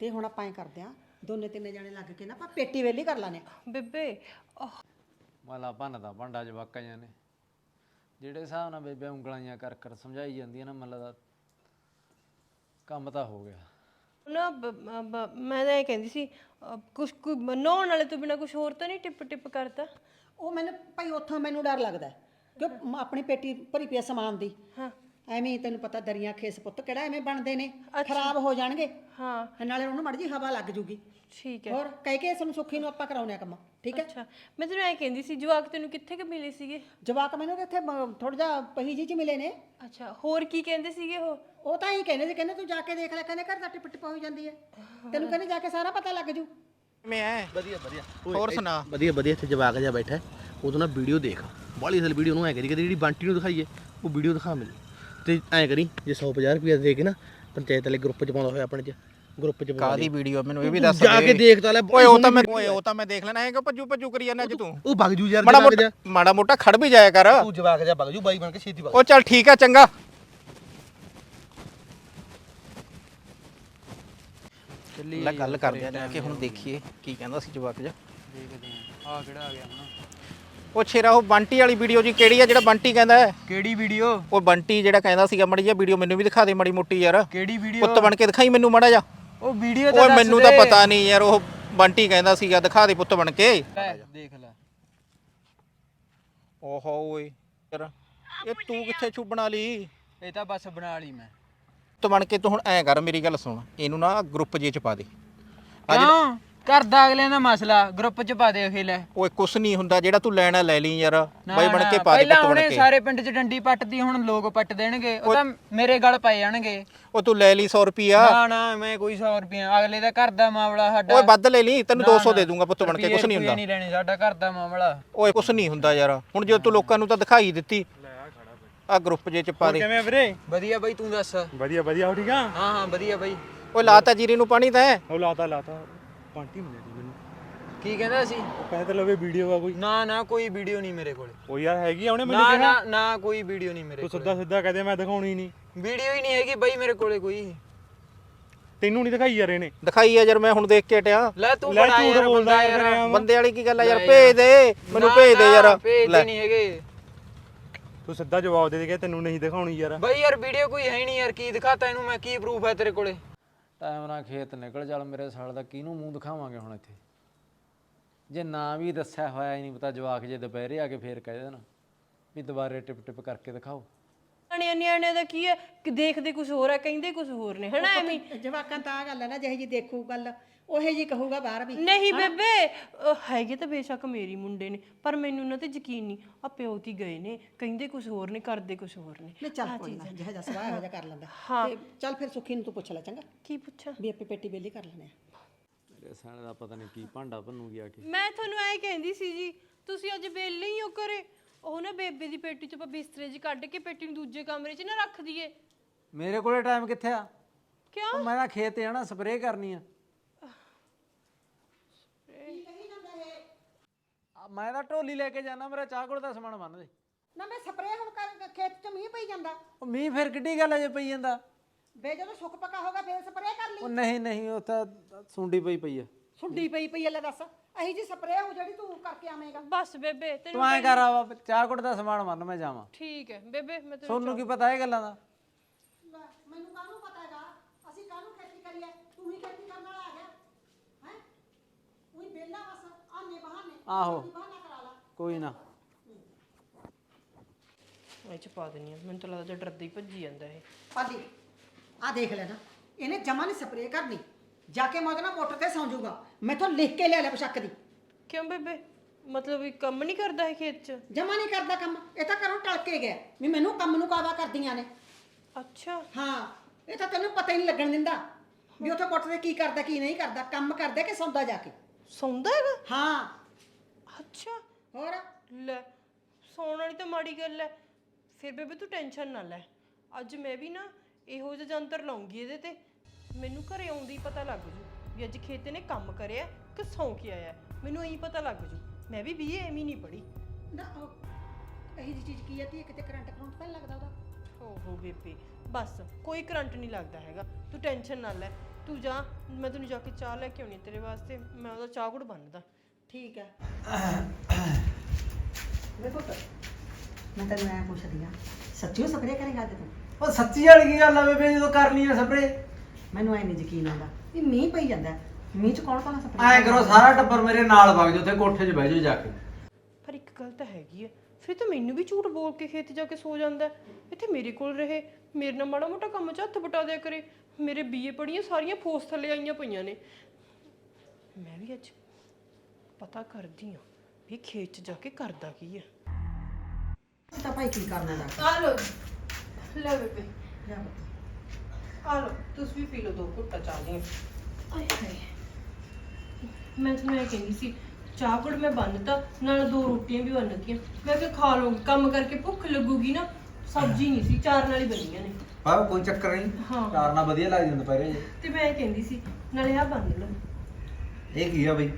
ਤੇ ਹੁਣ ਆਪਾਂ ਐ ਕਰਦੇ ਆ ਦੋਨੇ ਤਿੰਨੇ ਜਾਣੇ ਲੱਗ ਕੇ ਨਾ ਆਪਾਂ ਪੇਟੀ ਵੇਲੀ ਕਰ ਲਾਨੇ ਬੇਬੇ ਮਾਲਾ ਭੰਨਦਾ ਭਾਂਡਾ ਜਵਾਕਾਂ ਜਿਹੜੇ ਹਿਸਾਬ ਨਾਲ ਬੇਬੇ ਉਂਗਲਾਂ ਜਿਹੀਆਂ ਕਰ ਕਰ ਸਮਝਾਈ ਜਾਂਦੀ ਹੈ ਨਾ ਮਤਲਬ ਦਾ ਕੰਮ ਤਾਂ ਹੋ ਗਿਆ। ਨਾ ਬ- ਬ- ਬ- ਮੈਂ ਤਾਂ ਇਹ ਕਹਿੰਦੀ ਸੀ ਅਹ, ਕੁਛ ਕੁ ਨਹਾਉਣ ਵਾਲੇ ਤੋਂ ਬਿਨਾ ਕੁਝ ਹੋਰ ਤਾਂ ਨਹੀਂ ਟਿਪ ਟਿਪ ਕਰਦਾ ਉਹ ਮੈਨੂੰ ਭਾਈ ਉੱਥੋਂ ਮੈਨੂੰ ਡਰ ਲੱਗਦਾ ਹੈ, ਮ- ਆਪਣੀ ਪੇਟੀ ਭਰੀ ਪਈ ਹੈ ਸਮਾਨ ਦੀ। ਹਾਂ। ਐਵੇਂ ਹੀ ਤੈਨੂੰ ਪਤਾ ਦਰੀਆਂ ਖੇਸ ਪੁੱਤ ਕਿਹੜਾ ਐਵੇਂ ਬਣਦੇ ਨੇ ਖਰਾਬ ਹੋ ਜਾਣਗੇ। ਹਾਂ। ਨਾਲੇ ਉਹਨੂੰ ਮੜ ਜੀ ਹਵਾ ਲੱਗ ਜੂਗੀ। ਠੀਕ ਹੈ। ਹੋਰ ਕਹਿ ਕੇ ਸਾਨੂੰ ਸੁੱਖੀ ਨੂੰ ਆਪਾਂ ਕਰਾਉਨੇ ਆ ਕੰਮ ਠੀਕ ਹੈ? ਅੱਛਾ। ਮੈਂ ਤੈਨੂੰ ਐ ਕਹਿੰਦੀ ਸੀ ਜਵਾਕ ਤੈਨੂੰ ਕਿੱਥੇ ਕਿ ਮਿਲੇ ਸੀਗੇ? ਜਵਾਕ ਮੈਨੂੰ ਤਾਂ ਇੱਥੇ ਥੋੜਾ ਜਿਹਾ ਪਹੀ ਜੀ ਚ ਮਿਲੇ ਨੇ। ਅੱਛਾ ਹੋਰ ਕੀ ਕਹਿੰਦੇ ਸੀਗੇ ਉਹ? ਉਹ ਤਾਂ ਹੀ ਕਹਿੰਦੇ ਸੀ ਕਹਿੰਦੇ ਤੂੰ ਜਾ ਕੇ ਦੇਖ ਲੈ ਕਹਿੰਦੇ ਘਰ ਦਾ ਟਿਪ ਟਿਪ ਹੋਈ ਜਾਂਦੀ ਹੈ। ਤੈਨੂੰ ਕਹਿੰਦੇ ਜਾ ਕੇ ਸਾਰਾ ਪਤਾ ਲੱਗ ਜੂ। ਮੈਂ ਐ। ਵਧੀਆ ਵਧੀਆ। ਹੋਰ ਸੁਣਾ। ਵਧੀਆ ਵਧੀਆ ਇੱਥੇ ਜਵਾਕ ਜਾ ਬੈਠਾ। ਉਦੋਂ ਨਾ ਵੀਡੀਓ ਦੇਖ। ਬਾਲੀ ਅਸਲ ਵੀਡੀਓ ਨੂੰ ਐ ਕਰੀ ਕਦੀ ਜਿਹੜੀ ਬੰਟੀ ਨੂੰ ਦਿਖਾਈਏ ਉਹ ਵੀਡੀਓ ਦਿਖਾ ਮੈਨੂੰ। ਤੇ ਐ ਕਰੀ ਜੇ 150 ਰੁਪਏ ਦੇ ਕੇ ਨਾ ਪੰਚਾਇਤ ਵਾਲੇ ਗਰੁੱਪ ਚ ਪਾਉਂਦਾ ਹੋਇਆ ਆਪਣੇ ਚ ਗਰੁੱਪ ਚ ਪਾ ਕਾਦੀ ਵੀਡੀਓ ਮੈਨੂੰ ਇਹ ਵੀ ਦੱਸ ਜਾ। ਕੇ ਦੇਖ ਤਾਂ ਲੈ। ਓਏ ਉਹ ਤਾਂ ਮੈਂ ਓਏ ਉਹ ਤਾਂ ਮੈਂ ਦੇਖ ਲੈਣਾ ਹੈਗਾ ਭੱਜੂ ਭੱਜੂ ਕਰੀ ਜਾਂਦਾ ਅੱਜ ਤੂੰ। ਉਹ ਵਗ ਜੂ ਯਾਰ ਮਾੜਾ ਮੋਟਾ ਮਾੜਾ ਮੋਟਾ ਖੜ ਵੀ ਜਾਇਆ ਕਰ। ਤੂੰ ਜਵਾਕ ਜਾ ਵਗ ਜੂ ਬਾਈ ਬਣ ਕੇ ਛੇਤੀ ਵਗ ਉਹ ਚੱਲ ਠੀਕ ਆ ਚੰਗਾ। ਲੈ ਗੱਲ ਕਰਦੇ ਆ ਕਿ ਹੁਣ ਦੇਖੀਏ ਕੀ ਕਹਿੰਦਾ ਸੀ ਜਵਾਕ ਜਾ। ਦੇਖਦੇ ਆ ਆ ਕਿਹੜਾ ਆ ਗਿਆ ਹੁਣ। ਉਹ ਛੇਰਾ ਉਹ ਬੰਟੀ ਵਾਲੀ ਵੀਡੀਓ ਜੀ ਕਿਹੜੀ ਆ ਜਿਹੜਾ ਬੰਟੀ ਕਹਿੰਦਾ ਹੈ? ਕਿਹੜੀ ਵੀਡੀਓ ਉਹ ਬੰਟੀ ਜਿਹੜਾ ਕਹਿੰਦਾ ਸੀਗਾ ਮੜੀ ਜਿਹਾ ਵੀਡੀਓ ਮੈਨੂੰ ਵੀ ਦਿਖਾ ਦੇ ਮੜੀ ਮੋਟੀ ਯਾਰ। ਕਿਹੜੀ ਵੀਡੀਓ ਪੁੱਤ ਬਣ ਕੇ ਦਿਖਾਈ ਮੈਨੂੰ ਮੜਾ ਜਾ ਉਹ ਵੀਡੀਓ ਓਏ ਮੈਨੂੰ ਤਾਂ ਪਤਾ ਨਹੀਂ ਯਾਰ ਉਹ ਬੰਟੀ ਕਹਿੰਦਾ ਸੀਗਾ ਦਿਖਾ ਦੇ ਪੁੱਤ ਬਣ ਕੇ। ਦੇਖ ਲੈ। ਓਹੋ ਓਏ ਯਾਰ ਇਹ ਤੂੰ ਕਿੱਥੇ ਛੂ ਬਣਾ ਲਈ? ਇਹ ਤਾਂ ਬਸ ਬਣਾ ਲਈ ਮੈਂ। ਪੁੱਤ ਬਣ ਕੇ ਤੂੰ ਹੁਣ ਐ ਕਰ ਮੇਰੀ ਗੱਲ ਸੁਣ। ਇਹਨੂੰ ਨਾ ਗਰੁੱਪ ਜੇ ਚ ਪਾ ਦੇ। ਕਿਉਂ? ਘਰ ਦਾ ਅਗਲਿਆਂ ਦਾ ਮਸਲਾ ਗਰੁੱਪ ਚ ਪਾ ਦੇ ਅਖੇ ਲੈ ਓਏ ਕੁਛ ਨਹੀਂ ਹੁੰਦਾ ਜਿਹੜਾ ਤੂੰ ਲੈਣਾ ਲੈ ਲਈ ਯਾਰ। ਨਾ, ਬਾਈ ਬਣ ਨਾ, ਕੇ ਪਾ ਦੇ ਪਹਿਲਾਂ ਬਣ ਉਹਨੇ ਕੇ। ਸਾਰੇ ਪਿੰਡ ਚ ਡੰਡੀ ਪੱਟਦੀ ਹੁਣ ਲੋਕ ਪੱਟ ਦੇਣਗੇ ਉਹ ਤਾਂ ਮੇਰੇ ਗਲ ਪੈ ਜਾਣਗੇ। ਉਹ ਤੂੰ ਲੈ ਲਈ 100 ਰੁਪਿਆ ਨਾ ਨਾ ਮੈਂ ਕੋਈ 100 ਰੁਪਏ ਅਗਲੇ ਦਾ ਘਰ ਦਾ ਮਾਮਲਾ ਸਾਡਾ। ਓਏ ਵੱਧ ਲੈ ਲਈ ਤੈਨੂੰ ਨਾ, 200 ਦੇ ਦੂੰਗਾ ਪੁੱਤ ਬਣ ਕੇ ਕੁਛ ਨਹੀਂ ਹੁੰਦਾ। ਨਹੀਂ ਲੈਣੇ ਸਾਡਾ ਘਰ ਦਾ ਮਾਮਲਾ। ਓਏ ਕੁਛ ਨਹੀਂ ਹੁੰਦਾ ਯਾਰ। ਹੁਣ ਜੇ ਤੂੰ ਲੋਕਾਂ ਨੂੰ ਤਾਂ ਦਿਖਾਈ ਦਿੱਤੀ। ਆ ਗਰੁੱਪ ਜੇ ਚ ਪਾ ਦੇ। ਕਿਵੇਂ ਵੀਰੇ? ਵਧੀਆ ਬਾਈ ਤੂੰ ਦੱਸ। ਵਧੀਆ ਵਧੀਆ ਹੋ ਠੀਕ ਆ? ਹਾਂ ਹਾਂ ਵਧੀਆ ਬਾਈ। ਓਏ ਲਾਤਾ ਜੀਰੀ ਨੂੰ ਪਾਣੀ ਤਾਂ ਉਹ ਲਾਤਾ ਲਾਤਾ। ਪਾਂਟੀ ਮਿਲਿਆ ਸੀ ਮੈਨੂੰ। ਕੀ ਕਹਿੰਦਾ ਸੀ? ਉਹ ਕਹਿੰਦੇ ਲਵੇ ਵੀਡੀਓ ਆ ਕੋਈ। ਨਾ ਨਾ ਕੋਈ ਵੀਡੀਓ ਨਹੀਂ ਮੇਰੇ ਕੋਲ। ਉਹ ਯਾਰ ਹੈਗੀ ਆ ਉਹਨੇ ਮੈਨੂੰ ਨਾ ਕਿਹਾ। ਨਾ ਨਾ ਕੋਈ ਵੀਡੀਓ ਨਹੀਂ ਮੇਰੇ ਤੂੰ ਕੋਲ। ਸਿੱਧਾ ਸਿੱਧਾ ਕਹਦੇ ਮੈਂ ਦਿਖਾਉਣੀ ਨਹੀਂ। ਵੀਡੀਓ ਹੀ ਨਹੀਂ ਹੈਗੀ ਬਾਈ ਮੇਰੇ ਕੋਲੇ ਕੋਈ। ਤੈਨੂੰ ਨਹੀਂ ਦਿਖਾਈ ਯਾਰ ਇਹਨੇ। ਦਿਖਾਈ ਆ ਯਾਰ ਮੈਂ ਹੁਣ ਦੇਖ ਕੇ ਹਟਿਆ। ਲੈ ਤੂੰ ਲੈ ਬੜਾ ਝੂਠ ਯਾਰ ਬੋਲਦਾ ਬੰਦਾ ਯਾਰ। ਯਾਰ। ਬੰਦੇ ਵਾਲੀ ਕੀ ਗੱਲ ਆ ਯਾਰ ਲੈ ਭੇਜ ਦੇ ਮੈਨੂੰ ਨਾ, ਭੇਜ ਦੇ ਨਾ, ਯਾਰ। ਭੇਜਦੇ ਨਹੀਂ ਹੈਗੇ। ਤੂੰ ਸਿੱਧਾ ਜਵਾਬ ਦੇ ਦੇ ਕਿ ਤੈਨੂੰ ਨਹੀਂ ਦਿਖਾਉਣੀ ਯਾਰ। ਬਾਈ ਯਾਰ ਵੀਡੀਓ ਕੋਈ ਹੈ ਹੀ ਨਹੀਂ ਯਾਰ ਕੀ ਦਿਖਾਤਾ ਇਹਨੂੰ ਮੈਂ ਕੀ ਪ੍ਰੂਫ ਹੈ ਤੇਰੇ ਕੋਲੇ? ਟਾਈਮ ਨਾਲ ਖੇਤ ਨਿਕਲ ਚੱਲ ਮੇਰੇ ਸਾਲ ਦਾ ਕਿਹਨੂੰ ਮੂੰਹ ਦਿਖਾਵਾਂਗੇ ਹੁਣ ਇੱਥੇ? ਜੇ ਨਾ ਵੀ ਦੱਸਿਆ ਹੋਇਆ ਹੀ ਨਹੀਂ ਪਤਾ ਜਵਾਕ ਜੇ ਦੁਪਹਿਰੇ ਆ ਕੇ ਫੇਰ ਕਹਿ ਦੇਣ ਵੀ ਦੁਬਾਰੇ ਟਿਪ ਟਿਪ ਕਰਕੇ ਦਿਖਾਓ। ਨਿਆਣੇ ਨਿਆਣੇ ਦਾ ਕੀ ਹੈ? ਕਿ ਦੇਖਦੇ ਕੁਝ ਹੋਰ ਹੈ ਕਹਿੰਦੇ ਕੁਝ ਹੋਰ ਨੇ ਹਨਾ ਐਵੇਂ ਹੀ। ਜਵਾਕਾਂ ਤਾਂ ਆ ਗੱਲ ਹੈ ਨਾ ਜਿਹੇ ਜੀ ਦੇਖੂ ਗੱਲ ਉਹੇ ਜੀ ਕਹੂਗਾ ਬਾਹਰ ਵੀ। ਨਹੀਂ ਬੇਬੇ ਅਹ ਹੈਗੇ ਤਾਂ ਬੇਸ਼ੱਕ ਮੇਰੀ ਮੁੰਡੇ ਨੇ ਪਰ ਮੈਨੂੰ ਉਹਨਾਂ ਤੇ ਯਕੀਨ ਨਹੀਂ। ਆ ਪਿਓ ਤੀ ਗਏ ਨੇ ਕਹਿੰਦੇ ਕੁਝ ਹੋਰ ਨੇ ਕਰਦੇ ਕੁਝ ਹੋਰ ਨੇ। ਨਹੀਂ ਚੱਲ ਕੋਈ ਨਾ ਜਿਹੇ ਜਿਹਾ ਸਵਾਹ ਹੋ ਜਾ ਕਰ ਲੈਂਦਾ। ਹਾਂ। ਤੇ ਚੱਲ ਫਿਰ ਸੁੱਖੀ ਨੂੰ ਤੂੰ ਪੁੱਛ ਲੈ ਚੰਗਾ। ਕੀ ਪੁੱਛਾਂ? ਵੀ ਆਪੇ ਪੇਟੀ ਵੇਲੀ ਕਰ ਲੈਣੇ ਆ। ਮੇਰੇ ਸਾਲ ਦਾ ਪਤਾ ਨਹੀਂ ਕੀ ਭਾਂਡਾ ਭੰਨੂਗੀ ਆ ਕੇ। ਮੈਂ ਤੁਹਾਨੂੰ ਐ ਕਹਿੰਦੀ ਸੀ ਜੀ ਤੁਸੀਂ ਅੱਜ ਵਿਹਲੇ ਹੀ ਹੋ ਕਰੇ ਉਹ ਨਾ ਬੇਬੇ ਦੀ ਪੇਟੀ ਚੋਂ ਆਪਾਂ ਬਿਸਤਰੇ 'ਚ ਕੱਢ ਕੇ ਪੇਟੀ ਨੂੰ ਦੂਜੇ ਕਮਰੇ 'ਚ ਨਾ ਰੱਖ ਦਈਏ। ਮੇਰੇ ਕੋਲੇ ਟਾਈਮ ਕਿੱਥੇ ਆ? ਕਿਉਂ? ਉਹ ਮੈਂ ਤਾਂ ਖੇਤ ਜਾਣਾ ਸਪਰੇਅ ਕਰਨੀ ਆ ਆ, ਮੈਂ ਤਾਂ ਢੋਲੀ ਲੈ ਕੇ ਜਾਣਾ ਮੇਰਾ ਚਾਹ ਕੋਲ ਦਾ ਸਮਾਨ ਬੰਨ ਦੇ। ਨਾ ਮੈਂ ਸਪਰੇਅ ਹੁਣ ਕਰ ਖੇਤ ਚ ਮੀਂਹ ਪਈ ਜਾਂਦਾ। ਉਹ ਮੀਂਹ ਫਿਰ ਕਿੱਡੀ ਗੱਲ ਆ ਜੇ ਪਈ ਜਾਂਦਾ। ਵੇ ਜਦੋਂ ਸੁੱਕ ਪੱਕਾ ਹੋਗਾ ਫੇਰ ਸਪਰੇਅ ਕਰ ਲਈ। ਉਹ ਨਹੀਂ ਨਹੀਂ ਉਹ ਤਾਂ ਸੁੰਡੀ ਪਈ ਪਈ ਆ। ਸੁੰਡੀ ਪਈ ਪਈ ਆ ਲੈ ਦੱਸ। ਅਹੀ ਜੀ ਸਪਰੇਅ ਹੋ ਜਿਹੜੀ ਤੂੰ ਕਰਕੇ ਆਵੇਂਗਾ। ਬਸ ਬੇਬੇ ਤੂੰ ਤੈਨੂੰ ਐਂ ਕਰ ਆ ਚਾਹ ਕੋਲ ਦਾ ਸਮਾਨ ਬੰਨ ਮੈਂ ਜਾਵਾਂ। ਠੀਕ ਹੈ ਬੇਬੇ ਮੈਂ ਤੈਨੂੰ ਸੋਨੂੰ ਕੀ ਪਤਾ ਇਹ ਗੱਲਾਂ ਦਾ ਮੈਨੂੰ ਕਾਹਨੂੰ ਪਤਾ ਹੈਗਾ ਅਸੀਂ ਕਾਹਨੂੰ ਖੇਤੀ ਕਰੀਏ ਤੂੰ ਹੀ ਖੇਤੀ ਕਰਨ ਵਾਲਾ ਆ ਗਿਆ ਹੈ ਉਹੀ ਬੇਲਾ ਬਸ ਆਨੇ ਬਹਾਨੇ ਆਹੋ। ਕੋਈ ਨਾ। ਇਹ ਚ ਪਾ ਦੇਣੀ ਆ। ਮੈਨੂੰ ਤਾਂ ਲੱਗਦਾ ਡਰਦਾ ਹੀ ਭੱਜੀ ਜਾਂਦਾ ਇਹ। ਪਾਲੀ ਆ ਦੇਖ ਲੈ ਨਾ। ਇਹਨੇ ਜਮਾ ਨਹੀਂ ਸਪਰੇਅ ਕਰਨੀ। ਜਾ ਕੇ ਮੈਂ ਉਹਦੇ ਨਾਲ ਮੋਟਰ ਤੇ ਸੌਂ ਜਾਊਗਾ। ਮੈਥੋਂ ਲਿਖ ਕੇ ਲਿਆ ਲੈ ਬਸ਼ੱਕ ਦੀ। ਕਿਉਂ ਬੇਬੇ? ਮਤਲਬ ਇਹ ਕੰਮ ਨਹੀਂ ਕਰਦਾ ਇਹ ਖੇਤ ਚ? ਜਮਾ ਨਹੀਂ ਕਰਦਾ ਕੰਮ। ਇਹ ਤਾਂ ਘਰੋਂ ਟਲ ਕੇ ਗਿਆ ਵੀ ਮੈਨੂੰ ਕੰਮ ਨੂੰ ਕਾਵਾ ਕਰਦੀਆਂ ਨੇ। ਅੱਛਾ। ਹਾਂ। ਇਹ ਤਾਂ ਤੈਨੂੰ ਪਤਾ ਹੀ ਨਹੀਂ ਲੱਗਣ ਦਿੰਦਾ। ਵੀ ਉੱਥੇ ਮੋਟਰ ਤੇ ਕੀ ਕਰਦਾ ਕੀ ਨਹੀਂ ਕਰਦਾ। ਕੰਮ ਕਰਦਾ ਕਿ ਸੌਂਦਾ ਜਾ ਕੇ। ਸੌਂਦਾ ਹੈਗਾ? ਹਾਂ। ਅੱਛਾ। ਹੋਰ? ਲੈ ਸੌਣ ਵਾਲੀ ਤਾਂ ਮਾੜੀ ਗੱਲ ਹੈ ਫਿਰ ਬੇਬੇ ਤੂੰ ਟੈਨਸ਼ਨ ਨਾ ਲੈ। ਅੱਜ ਮੈਂ ਵੀ ਨਾ ਇਹੋ ਜਿਹਾ ਜੰਤਰ ਲਾਉਂਗੀ ਇਹਦੇ ਤੇ। ਮੈਨੂੰ ਘਰੇ ਆਉਂਦੀ ਪਤਾ ਲੱਗ ਜੂ ਵੀ ਅੱਜ ਖੇਤੇ ਨੇ ਕੰਮ ਕਰਿਆ ਕਿ ਸੌਂ ਕੇ ਆਇਆ। ਮੈਨੂੰ ਇਹੀ ਪਤਾ ਲੱਗ ਜੂ। ਮੈਂ ਵੀ ਬੀਏ ਐਵੇਂ ਨਹੀਂ ਪੜੀ ਨਾ ਇਹੀ ਜੀ ਚੀਜ਼ ਕੀ ਹੈ ਤੀ ਕਿਤੇ ਕਰੰਟ ਕਰੰਟ ਤਾਂ ਨੀ ਲੱਗਦਾ ਉਹਦਾ? ਓਹੋ ਬੇਬੇ ਬਸ ਕੋਈ ਕਰੰਟ ਨਹੀਂ ਲੱਗਦਾ ਹੈਗਾ। ਤੂੰ ਟੈਨਸ਼ਨ ਨਾ ਲੈ। ਤੂੰ ਜਾ ਮੈਂ ਤੈਨੂੰ ਜਾ ਕੇ ਚਾਹ ਲੈ ਕੇ ਆਉਣੀ ਤੇਰੇ ਵਾਸਤੇ। ਮੈਂ ਉਹਦਾ ਚਾਹ ਗੁੜ ਬੰਨਦਾ। ਠੀਕ ਹੈ ਵੇਖੋ ਤਾਂ ਮੈਂ ਤੈਨੂੰ ਐ ਪੁੱਛਦੀ ਆ ਸੱਚੀ ਕਰੇਗਾ ਅੱਜ ਤੂੰ? ਉਹ ਸੱਚੀ ਵਾਲੀ ਕੀ ਗੱਲ ਆ ਬੇਬੇ ਜਦੋਂ ਕਰਨੀ ਆ ਸਪਰੇ ਮੈਨੂੰ ਐ ਨਹੀਂ ਯਕੀਨ ਆਉਂਦਾ ਵੀ ਮੀਂਹ ਪਈ ਜਾਂਦਾ ਮੀਂਹ ਚ ਕੌਣ ਪਾਣਾ ਸਪਰੇਅ? ਐਂ ਕਰੋ ਸਾਰਾ ਟੱਬਰ ਮੇਰੇ ਨਾਲ ਵਗ ਜਾਓ ਉੱਥੇ ਕੋਠੇ 'ਚ ਬਹਿ ਜਾਓ ਜਾ ਕੇ। ਪਰ ਇੱਕ ਗੱਲ ਤਾਂ ਹੈਗੀ ਹੈ ਫਿਰ ਤਾਂ ਮੈਨੂੰ ਵੀ ਝੂਠ ਬੋਲ ਕੇ ਖੇਤ ਜਾ ਕੇ ਸੋ ਜਾਂਦਾ ਹੈ। ਇੱਥੇ ਮੇਰੇ ਕੋਲ ਰਹੇ ਮੇਰੇ ਨਾਲ ਮਾੜਾ ਮੋਟਾ ਕੰਮ 'ਚ ਹੱਥ ਬਟਾ ਦਿਆ ਕਰੇ। ਮੇਰੇ ਬੀਏ ਪੜੀਆਂ ਸਾਰੀਆਂ ਫੋਸ ਥੱਲੇ ਆਈਆਂ ਪਈਆਂ ਨੇ। ਮੈਂ ਵੀ ਅੱਜ ਪਤਾ ਕਰਦੀ ਆ ਵੀ ਖੇਤ 'ਚ ਜਾ ਕੇ ਕਰਦਾ ਕੀ ਹੈ ਤਾਂ ਭਾਈ ਕੀ ਕਰਨਾ ਦਾ ਆ ਲੋ ਲੈ ਬੇਬੇ। ਲਿਆ ਪੁੱਤ। ਆ ਲੋ ਤੁਸੀਂ ਵੀ ਪੀ ਲਓ ਦੋ ਘੁੱਟਾ ਚਾਹ ਦੀਆਂ। ਆਏ ਹਾਏ। ਮੈਂ ਤੁਹਾਨੂੰ ਇਹ ਕਹਿੰਦੀ ਸੀ ਚਾਹ ਗੁੜ ਮੈਂ ਬੰਨਤਾ ਨਾਲ ਦੋ ਰੋਟੀਆਂ ਵੀ ਬੰਨਤੀਆਂ ਮੈਂ ਕਿਹਾ ਖਾ ਲਓ ਕੰਮ ਕਰਕੇ ਭੁੱਖ ਲੱਗੂਗੀ ਨਾ ਸਬਜ਼ੀ ਨਹੀਂ ਸੀ ਚਾਰ ਨਾਲ ਹੀ ਬਣੀਆਂ ਨੇ। ਹਾਂ ਕੋਈ ਚੱਕਰ ਨਹੀਂ। ਹਾਂ। ਚਾਰਨਾ ਵਧੀਆ ਲੱਗ ਜਾਂਦਾ ਪਹਿਰੇ ਤੇ ਮੈਂ ਇਹ ਕਹਿੰਦੀ ਸੀ ਨਾਲੇ ਆ ਬੰਨ ਲਓ। ਇਹ ਕੀ ਆ ਬਈ?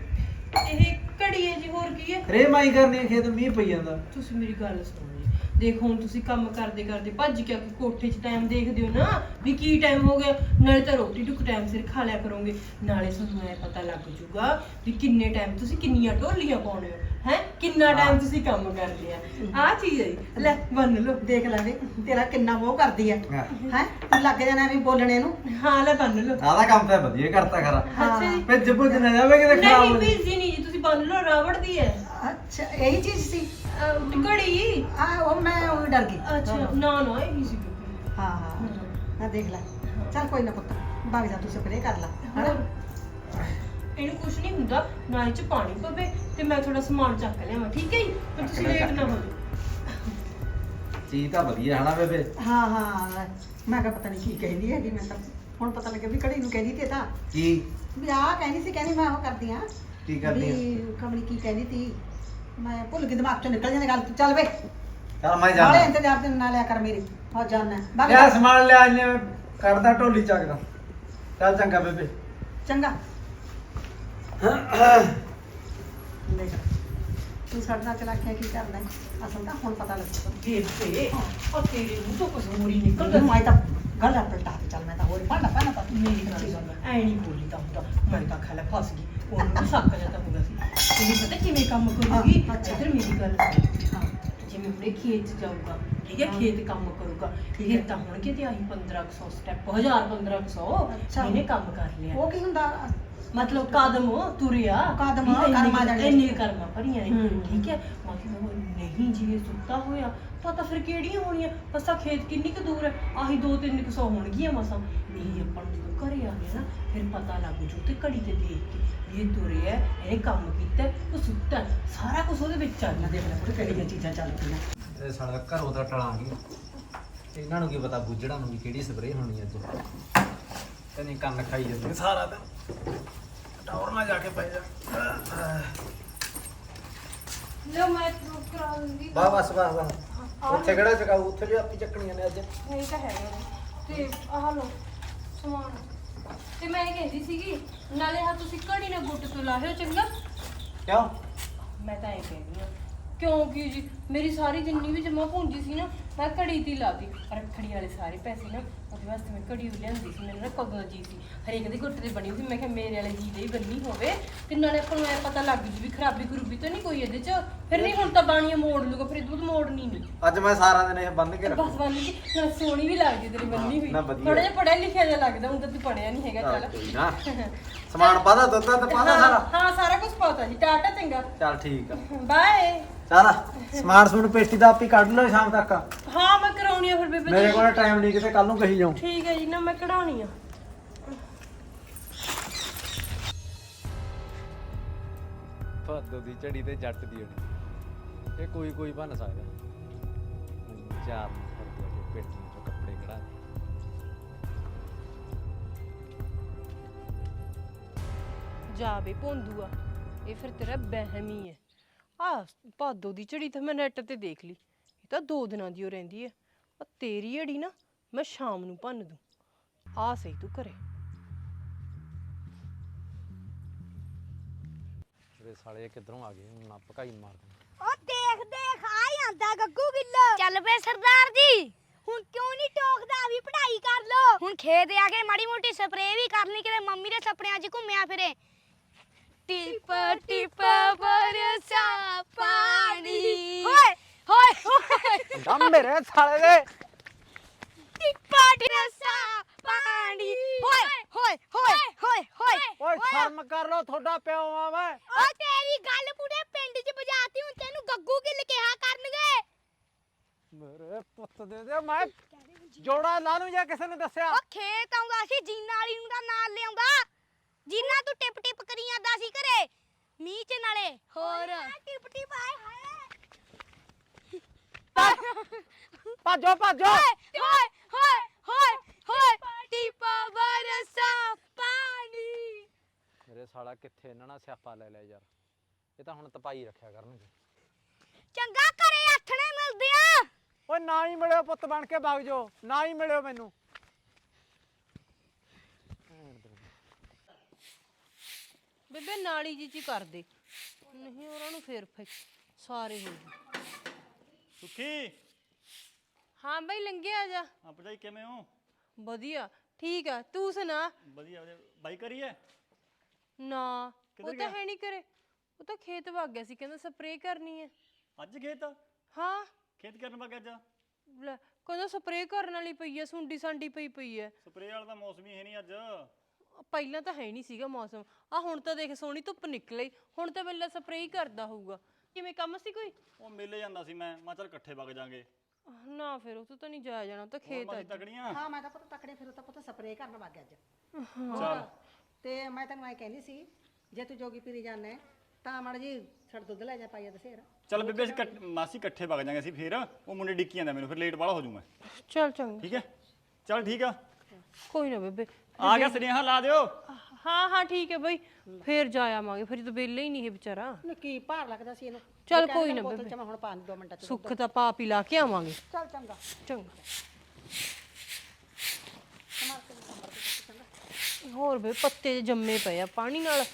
ਇਹ ਘੜੀ ਹੈ ਜੀ ਹੋਰ ਕੀ ਹੈ? ਰੇ ਮਾਈ ਕਰਨੀ ਆ, ਖੇਤ ਮੀਂਹ ਪਈ ਜਾਂਦਾ। ਤੁਸੀਂ ਮੇਰੀ ਗੱਲ ਸੁਣੋ ਜੀ। ਦੇਖੋ ਹੁਣ ਤੁਸੀਂ ਕੰਮ ਕਰਦੇ ਕਰਦੇ ਭੱਜ ਕੇ ਆ ਕੇ ਕੋਠੇ 'ਚ ਟਾਈਮ ਦੇਖਦੇ ਹੋ ਨਾ ਵੀ ਕੀ ਟਾਈਮ ਹੋ ਗਿਆ। ਨਾਲੇ ਤਾਂ ਰੋਟੀ ਟੁਕ ਟਾਈਮ ਸਿਰ ਖਾ ਲਿਆ ਕਰੋਗੇ। ਨਾਲੇ ਤੁਹਾਨੂੰ ਐ ਪਤਾ ਲੱਗ ਜੂਗਾ ਵੀ ਕਿੰਨੇ ਟਾਈਮ ਤੁਸੀਂ ਕਿੰਨੀਆਂ ਢੋਲੀਆਂ ਪਾਉਣੇ ਹੋ। ਹੈ? ਕਿੰਨਾ ਟਾਈਮ ਤੁਸੀਂ ਕੰਮ ਕਰਦੇ ਆ? ਆ ਚੀਜ਼ ਹੈ ਜੀ। ਲੈ ਬੰਨ ਲਓ ਦੇਖ ਲੈ ਵੇ ਤੇਰਾ ਕਿੰਨਾ ਮੋਹ ਕਰਦੀ ਹੈ ਹਾਂ। ਹੈ? ਤੂੰ ਲੱਗ ਜਾਣਾ ਵੀ ਬੋਲਣੇ ਨੂੰ। ਹਾਂ ਲੈ ਬੰਨ ਲਓ। ਆਦਾ ਕੰਮ ਤਾਂ ਵਧੀਆ ਕਰਤਾ ਖਰਾ। ਅੱਛਾ ਜੀ। ਭਿੱਜ ਭੁੱਜ ਨਾ ਜਾਵੇ ਕਿਤੇ ਖਰਾਬ ਨਹੀਂ ਹੋ। ਬੀਜ਼ੀ ਨਹੀਂ ਜੀ ਤੁਸੀਂ ਬੰਨ ਲਓ ਰਾਵੜ ਦੀ ਹੈ। ਅੱਛਾ ਇਹੀ ਚੀਜ਼ ਸੀ? ਅਹ, ਘੜੀ ਆ ਉਹ ਮੈਂ ਉਹ ਡਰ ਗਈ। ਅੱਛਾ ਨਾ ਨਾ ਇਹ ਸੀ। ਬੀਬੀ ਹਾਂ। ਹਾਂ। ਆ ਦੇਖ ਲੈ। ਚੱਲ ਕੋਈ ਨਾ ਪੁੱਤ ਭਾਵੇਂ ਜਾ ਤੂੰ ਸਪਰੇਅ ਕਰ ਲੈ ਹਨਾ? ਇਹਨੂੰ ਕੁਝ ਨਹੀਂ ਹੁੰਦਾ ਨਾ ਇਹ ਚ ਪਾਣੀ ਪਵੇ ਤੇ ਮੈਂ ਥੋੜਾ ਸਮਾਨ ਚੱਕ ਲਿਆਵਾਂ ਠੀਕ ਹੈ ਜੀ? ਪਰ ਤੁਸੀਂ ਲੇਟ ਨਾ ਲੈ। ਹੋਵੇ ਚੀਜ਼ ਤਾਂ ਵਧੀਆ ਹਨਾ ਬੇਬੇ। ਹਾਂ ਹਾਂ ਮੈਂ ਕਿਹਾ ਪਤਾ ਨਹੀਂ ਕੀ ਕਹਿੰਦੀ ਹੈਗੀ ਮੈਂ ਤਾਂ ਹੁਣ ਪਤਾ ਲੱਗਿਆ ਵੀ ਘੜੀ ਨੂੰ ਕਹਿੰਦੀ ਤੇ ਤਾਂ। ਕੀ? ਵੀ ਆਹ ਕਹਿੰਦੀ ਸੀ ਕਹਿੰਦੀ ਮੈਂ ਉਹ ਕਰਦੀ ਆ ਕੀ ਕਰਦੀ ਆ? ਵੀ ਕਮਲੀ ਕੀ ਕਹਿੰਦੀ ਤੀ? ਮੈਂ ਭੁੱਲ ਗਈ ਦਿਮਾਗ ਚੋਂ ਨਿਕਲ ਜਾਂਦੀ ਗੱਲ ਤੂੰ ਚੱਲ ਵੇ। ਚੱਲ ਮੈਂ ਨਾਲੇ ਜਾਣਾ ਇੰਤਜ਼ਾਰ ਤੇ ਨਾ ਲਿਆ ਕਰ ਮੇਰੀ ਹੋ ਜਾਣਾ। ਬਾਕੀ ਲਿਆ ਸਮਾਨ ਲਿਆ ਇਹਨੇ ਕੱਢਦਾ ਢੋਲੀ ਚੱਕਦਾ। ਚੱਲ ਚੰਗਾ ਬੇਬੇ। ਚੰਗਾ। ਦੇਖ ਤੂੰ ਸਾਡੇ ਨਾਲ ਚਲਾ ਕੇ ਕੀ ਕਰਨਾ ਹੈ? ਅਸਲ ਤਾਂ ਹੁਣ ਪਤਾ ਲੱਗੂਗਾ ਬੇਬੇ ਆ ਤੇਰੇ ਮੂੰਹ ਤੋਂ ਕੁਝ ਹੋਰ ਹੀ ਨਿਕਲਦਾ। ਤੂੰ ਆਈ ਤਾਂ ਗੱਲ ਪਲਟਾ ਕੇ ਚੱਲ ਮੈਂ ਤਾਂ ਹੋਰ ਮੇਰੀ ਐ ਨਹੀਂ ਬੋਲੀ ਤਾਂ ਹੁੰਦਾ। ਮੈਂ ਤਾਂ ਖਾਲਾ ਫਸ ਗਈ ਉਹਨੂੰ ਸੱਕ ਜਾਂਦਾ ਹੁੰਦਾ ਸੀ। ਤੈਨੂੰ ਪਤਾ ਕਿਵੇਂ ਕੰਮ ਕਰੂਗੀ? ਹਾਂ, ਅੱਛਾ। ਇੱਧਰ ਮੇਰੀ ਗੱਲ ਸੁਣ। ਹਾਂ। ਜਿਵੇਂ ਉਹਨੇ ਖੇਤ 'ਚ ਜਾਊਗਾ। ਠੀਕ ਹੈ ਖੇਤ ਕੰਮ ਕਰੂਗਾ। ਫਿਰ ਤਾਂ ਹੋਣਗੇ ਤੇ ਆਹੀ 1500 ਸਟੈਪ 1000 1500 ਅੱਛਾ। ਇਹਨੇ ਕੰਮ ਕਰ ਲਿਆ। ਉਹ ਕੀ ਹੁੰਦਾ? ਮਤਲਬ ਕਦਮ ਤੁਰਿਆ। ਕਦਮ, ਇੰਨੇ- ਕਰਮਾਂ ਜਾਣੇ। ਇੰਨੇ ਕਰਮਾਂ ਭਰੀਆਂ ਨੇ ਹੂੰ। ਠੀਕ ਹੈ। ਮਤਲਬ ਨਹੀਂ ਜੀ ਇਹ ਸੁੱਤਾ ਹੋਇਆ। ਤਾਂ ਤਾਂ ਫਿਰ ਕਿਹੜੀਆਂ ਹੋਣੀਆਂ? ਮਸਾ ਖੇਤ ਕਿੰਨੀ ਕੁ ਦੂਰ ਹੈ? ਆਹੀ 2-3 ਸੌ ਹੋਣਗੀਆਂ ਮਸਾ। ਇਹ ਆਪਾਂ ਨੂੰ ਜਦੋਂ ਘਰੇ ਆ ਗਿਆ ਨਾ ਫਿਰ ਪਤਾ ਲੱਗ ਜੂ ਤੇ ਘੜੀ ਤੇ ਦੇਖ ਕੇ ਵੀ ਇਹ ਤੁਰਿਆ ਇਹ ਕੰਮ ਕੀਤਾ ਉਹ ਸੁੱਤਾ। ਹੈ। ਸਾਰਾ ਕੁਝ ਉਹਦੇ ਵਿੱਚ ਆ ਦੇਖ ਲੈ ਪੁੱਤ ਕਿਹੜੀਆਂ ਚੀਜ਼ਾਂ ਚੱਲ ਪਈਆਂ। ਤੇ ਸਾਡਾ ਘਰੋਂ ਤਾਂ ਟਲਾਂਗੇ ਇਹਨਾਂ ਨੂੰ ਕੀ ਪਤਾ ਬੁੱਝੜਾ ਨੂੰ ਵੀ ਕਿਹੜੀ ਸਪਰੇਅ ਹੋਣੀ ਅੱਜ। ਕਹਿੰਦੇ ਕੰਨ ਖਾਈ ਜਾਂਦੇ ਸਾਰਾ ਦਿਨ। ਟੌਰ ਨਾ ਜਾ ਕੇ ਪੈ ਜਾ। ਲੋ ਮੈਂ ਕਰਾ ਲੂੰਗੀ। ਬਾ ਬਸ ਬਸ ਬਸ ਉੱਥੇ ਕਿਹੜਾ ਚਕਾਉ ਉੱਥੇ ਵੀ ਆਪੀ ਚੱਕਣੀਆਂ ਨੇ ਅੱਜ। ਇਹ ਤਾਂ ਹੈਗਾ ਤੇ ਆਹ ਲੋ ਸਮਾਨ। ਤੇ ਮੈਂ ਇਹ ਕਹਿੰਦੀ ਸੀਗੀ ਨਾਲੇ ਹਾਂ ਤੁਸੀਂ ਘੜੀ ਨਾਲ ਗੁੱਟ ਤੋਂ ਲਾਹਿਓ ਚੰਗਾ? ਕਿਉਂ? ਮੈਂ ਤਾਂ ਇਹ ਕਹਿੰਦੀ ਕਿਉਂ ਕੀ ਜੀ, ਮੇਰੀ ਸਾਰੀ ਜਿੰਨੀ ਵੀ ਜਮਾ ਪੂੰਜੀ ਸੀ ਨਾ, ਮੈਂ ਘੜੀ ਦੀ ਲਾਤੀ ਰੱਖੜੀ ਵਾਲੇ ਸਾਰੇ ਪੈਸੇ ਨਾ ਉਹਦੇ ਵਾਸਤੇ ਮੈਂ ਘੜੀ ਉਹ ਲਿਆਂਦੀ ਸੀ ਮੈਨੂੰ ਨਾ ਕਦੋਂ ਦਾ ਜੀ ਸੀ। ਹਰੇਕ ਦੇ ਗੁੱਟ ਤੇ ਬਣੀ ਹੋਈ ਮੈਂ ਕਿਹਾ ਮੇਰੇ ਵਾਲੇ ਜੀ ਦੇ ਹੀ ਬੰਨੀ ਹੋਵੇ। ਤੇ ਨਾਲੇ ਆਪਾਂ ਨੂੰ ਐ ਪਤਾ ਲੱਗ ਜੂ ਵੀ ਖਰਾਬੀ ਖਰੂਬੀ ਤਾਂ ਨਹੀਂ ਕੋਈ ਇਹਦੇ ਚ। ਫਿਰ ਨਹੀਂ ਹੁਣ ਤਾਂ ਬਾਣੀਆਂ ਮੋੜ ਲੂਗਾ ਫਿਰ ਦੁੱਧ ਮੋੜਨੀ ਨਹੀਂ। ਅੱਜ ਮੈਂ ਸਾਰਾ ਦਿਨ ਇਹ ਬੰਨ ਕੇ ਬਸ ਰੱਖੂ ਬੰਨ ਕੇ ਨਾ ਸੋਹਣੀ ਵੀ ਲੱਗਦੀ ਤੇਰੀ ਬੰਨੀ ਹੋਈ। ਨਾ ਵਧੀਆ। ਥੋੜਾ ਜਿਹਾ ਪੜਿਆ ਲਿਖਿਆ ਜਿਹਾ ਲੱਗਦਾ ਹੁਣ ਤਾਂ ਤੂੰ ਪੜਿਆ ਨਹੀਂ ਹੈਗਾ ਚੱਲ। ਚੱਲ ਕੋਈ ਨਾ। ਸਮਾਨ ਪਾਦਾ ਦੁੱਧ ਤਾਂ ਪਾਦਾ ਸਾਰਾ। ਹਾਂ ਸਾਰਾ ਕੁਝ ਪਤਾ ਜੀ ਟਾਟਾ ਚੰਗਾ। ਚੱਲ ਠੀਕ ਆ। ਬਾਏ। ਚੱਲ ਸਮਾਨ ਸਮੂਨ ਪੇਟੀ ਦਾ ਆਪੀ ਕੱਢ ਲਓ ਸ਼ਾਮ ਤੱਕ। ਹਾਂ ਮੈਂ ਕਰਾਉਣੀ ਆ ਫਿਰ ਬੇਬੇ ਮੇਰੇ ਜੀ। ਕੋਲ ਟਾਈਮ ਨਹੀਂ ਕਿਤੇ ਕੱਲ ਨੂੰ ਕਹੀ ਜਾਉ ਠੀਕ ਹੈ ਜੀ ਨਾ ਮੈਂ ਕਢਾਉਣੀ ਆ। ਭਾਦੋ ਦੀ ਝੜੀ ਤੇ ਜੱਟ ਦੀ ਹੋਣੀ ਇਹ ਕੋਈ ਕੋਈ ਬਣ ਸਕਦਾ। ਚਾਰ ਨੂੰ ਫੜ ਕੇ ਪੇਟੀ ਚੋਂ ਕੱਪੜੇ ਕਢਾ ਦੇ। ਜਾ ਬੇ ਭੋਂਦੂਆ ਇਹ ਫਿਰ ਤੇਰਾ ਵਹਿਮ ਹੀ ਆ ਭਾਦੋ ਦੀ ਝੜੀ ਤਾਂ ਮੈਂ ਨੈਟ ਤੇ ਦੇਖ ਲਈ। ਇਹ ਤਾਂ ਦੋ ਦਿਨਾਂ ਦੀ ਹੋ ਰਹਿੰਦੀ ਹੈ। ਆ ਤੇਰੀ ਝੜੀ ਨਾ ਮੈਂ ਸ਼ਾਮ ਨੂੰ ਭੰਨ ਦੂੰ। ਆ ਸਹੀ ਤੂੰ ਘਰੇ। ਤੇਰੇ ਸਾਲੇ ਕਿੱਧਰੋਂ ਆ ਗਏ? ਹੁਣ ਨਾ ਭਕਾਈ ਮਾਰ ਦੇ। ਉਹ ਦੇਖ ਦੇਖ ਆ ਜਾਂਦਾ ਗੱਗੂ ਗਿੱਲੋ। ਚੱਲ ਪਏ ਸਰਦਾਰ ਜੀ। ਹੁਣ ਕਿਉਂ ਨਹੀਂ ਟੋਕਦਾ? ਵੀ ਪੜ੍ਹਾਈ ਕਰ ਲੋ ਹੁਣ ਖੇਤ ਆ ਕੇ ਮਾੜੀ ਮੋਟੀ ਸਪਰੇਅ ਵੀ ਕਰਨੀ ਕਿਤੇ ਮੰਮੀ ਦੇ ਸੁਪਨਿਆਂ 'ਚ ਘੁੰਮਿਆ ਫਿਰੇ। ਟਿਪ ਟਿਪ ਬਰਸਾ ਪਾਣੀ। ਹੋਏ ਹੋਏ ਹੋਏ ਦਮ ਮੇਰੇ ਸਾਲੇ ਦੇ। ਟਿਪਾ ਟਿਰਸਾ ਪਾਣੀ। ਹੋਏ ਹੋਏ ਹੋਏ ਹੋਏ ਹੋਏ ਓਏ ਸ਼ਰਮ ਕਰ ਲੋ ਤੁਹਾਡਾ ਪਿਓ ਆ ਮੈਂ। ਉਹ ਤੇਰੀ ਗੱਲ ਪੂਰੇ ਪਿੰਡ 'ਚ ਬਜਾਤੀ ਹੁਣ ਤੈਨੂੰ ਗੱਗੂ ਗਿੱਲ ਕਿਹਾ ਕਰਨਗੇ। ਮੇਰੇ ਪੁੱਤ ਦੇ ਦੇ ਮੈਂ ਜੋੜਾ ਲਾ ਨੂੰ ਜਾਂ ਕਿਸੇ ਨੇ ਦੱਸਿਆ? ਉਹ ਖੇਤ ਆਉਂਦਾ ਸੀ ਜੀਨਾ ਵਾਲੀ ਨੂੰ ਦਾ ਨਾਲ ਲਿਆਉਂਦਾ। ਜੀਨਾ ਤੂੰ ਟਿਪ ਟਿਪ ਕਰੀ ਜਾਂਦਾ ਸੀ ਘਰੇ ਮੀਂਹ ਚ ਨਾਲੇ ਹੋਰ। ਟਿਪ ਟਿਪ ਆਏ ਹਾਏ। ਭਾਜੋ ਭਾਜੋ। ਹੋਏ ਹੋਏ ਹੋਏ ਹੋਏ ਹੋਏ ਟਿਪਾ ਬਰਸਾ ਪਾਣੀ। ਮੇਰੇ ਸਾਲਾ ਕਿੱਥੇ ਇਹਨਾਂ ਨਾਲ ਸਿਆਪਾ ਲੈ ਲਿਆ ਯਾਰ। ਇਹ ਤਾਂ ਹੁਣ ਤਪਾਈ ਰੱਖਿਆ ਕਰਨਗੇ। ਚੰਗਾ ਘਰੇ ਆਥਣੇ ਮਿਲਦੇ ਆ। ਓਏ ਨਾ ਹੀ ਮਿਲਿਓ ਪੁੱਤ ਬਣ ਕੇ ਵਗ ਜੋ ਨਾ ਹੀ ਮਿਲਿਓ ਮੈਨੂੰ। ਬੇਬੇ ਨਾਲੀ ਜੀ ਚ ਹੀ ਕਰ ਦੇ ਨਹੀਂ ਉਹਨਾਂ ਨੂੰ ਫੇਰ ਫੇ ਸਾਰੇ ਹੋ ਗਏ। ਸੁਖੀ। ਹਾਂ ਬਈ ਲੰਘੇ ਆ ਜਾ। ਹਾਂ ਭਜਾਈ ਕਿਵੇਂ ਹੋ? ਵਧੀਆ ਠੀਕ ਆ। ਤੂੰ ਸੁਣਾ। ਵਧੀਆ ਵਧੀਆ। ਬਾਈ ਕਰੀਏ ਨਾ ਉਹ ਤਾਂ? ਹੈ ਨਹੀਂ ਕਰੇ ਉਹ ਤਾਂ ਖੇਤ ਵਗ ਗਿਆ ਸੀ ਕਹਿੰਦਾ ਸਪਰੇਅ ਕਰਨੀ ਹੈ। ਅੱਜ ਖੇਤ? ਹਾਂ। ਖੇਤ ਕਰਨ ਵਗ ਅੱਜ? ਲੈ ਕਹਿੰਦਾ ਸਪਰੇਅ ਕਰਨ ਵਾਲੀ ਪਈ ਹੈ ਸੁੰਡੀ ਸਾਂਡੀ ਪਈ ਪਈ ਹੈ। ਸਪਰੇਅ ਵਾਲਾ ਤਾਂ ਮੌਸਮ ਹੀ ਹੈ ਨਹੀਂ ਅੱਜ। ਪਹਿਲਾਂ ਤਾਂ ਹੈ ਨਹੀਂ ਸੀਗਾ ਮੌਸਮ। ਆ ਹੁਣ ਤਾਂ ਦੇਖ ਸੋਹਣੀ ਧੁੱਪ ਨਿਕਲੀ। ਹੁਣ ਤਾਂ ਵੇਲੇ ਸਪਰੇਅ ਹੀ ਕਰਦਾ ਹੋਊਗਾ। ਕਿਵੇਂ ਕੰਮ ਸੀ ਕੋਈ? ਉਹ ਮੇਲੇ ਜਾਂਦਾ ਸੀ ਮੈਂ ਮੈਂ ਚੱਲ ਇਕੱਠੇ ਵਗ ਜਾਾਂਗੇ। ਨਾ ਫਿਰ ਉਹ ਤੋਂ ਤਾਂ ਨਹੀਂ ਜਾਇਆ ਜਾਣਾ ਉਹ ਤਾਂ ਖੇਤ ਆ ਮਾਸੀ ਤਕੜੀਆਂ? ਹਾਂ ਮੈਂ ਤਾਂ ਪੁੱਤ ਤਕੜੇ ਫਿਰ ਤਾਂ ਪੁੱਤ ਸਪਰੇਅ ਕਰਨ ਵਗ ਗਿਆ ਅੱਜ। ਚੱਲ। ਤੇ ਮੈਂ ਤੈਨੂੰ ਐ ਕਹਿੰਦੀ ਸੀ ਜੇ ਤੂੰ ਜੋਗੀ ਪੀਰੀ ਜਾਣਾ ਹੈ, ਤਾਂ ਮੜ ਜੀ ਛੜ ਦੁੱਧ ਲੈ ਜਾ ਪਾਈਆ ਦਸੇਰ ਚੱਲ ਬੇਬੇ ਅਸੀਂ ਇਕੱਠ- ਮਾਸੀ ਇਕੱਠੇ ਵਗ ਜਾਾਂਗੇ ਅਸੀਂ ਫੇਰ ਉਹ ਮੁੰਡੇ ਡਿੱਕੀ ਜਾਂਦਾ ਮੈਨੂੰ ਫਿਰ ਲੇਟ ਬਾਹਲਾ ਹੋ ਜੂ ਮੈਂ। ਚੱਲ ਚੰਗਾ। ਠੀਕ ਹੈ? ਚੱਲ ਠੀਕ ਆ। ਕੋਈ ਨਾ ਬੇਬੇ। ਆ ਗਿਆ ਸੁਨੇਹਾ ਲਾ ਦਿਓ। ਹਾਂ ਹਾਂ ਠੀਕ ਹੈ ਬਈ। ਫੇਰ ਜਾ ਆਵਾਂਗੇ ਫਿਰ ਤਾਂ ਵਿਹਲੇ ਹੀ ਨਹੀਂ ਇਹ ਵਿਚਾਰਾ। ਨੂੰ ਕੀ ਭਾਰ ਲੱਗਦਾ ਸੀ ਇਹਨੂੰ। ਚੱਲ ਕੋਈ ਨਾ ਬੋਤਲ। ਚ ਮੈਂ ਹੁਣ ਪਾ ਦੋ ਮਿੰਟਾਂ ਚ ਸੁੱਖ ਤਾਂ ਪਾਪ ਹੀ ਲਾ ਕੇ ਆਵਾਂਗੇ। ਚੱਲ ਚੰਗਾ। ਚੰਗਾ। ਹੋਰ ਬੇ ਪੱਤੇ ਜਿਹੇ ਜੰਮੇ ਪਏ ਆ ਪਾਣੀ ਨਾਲ।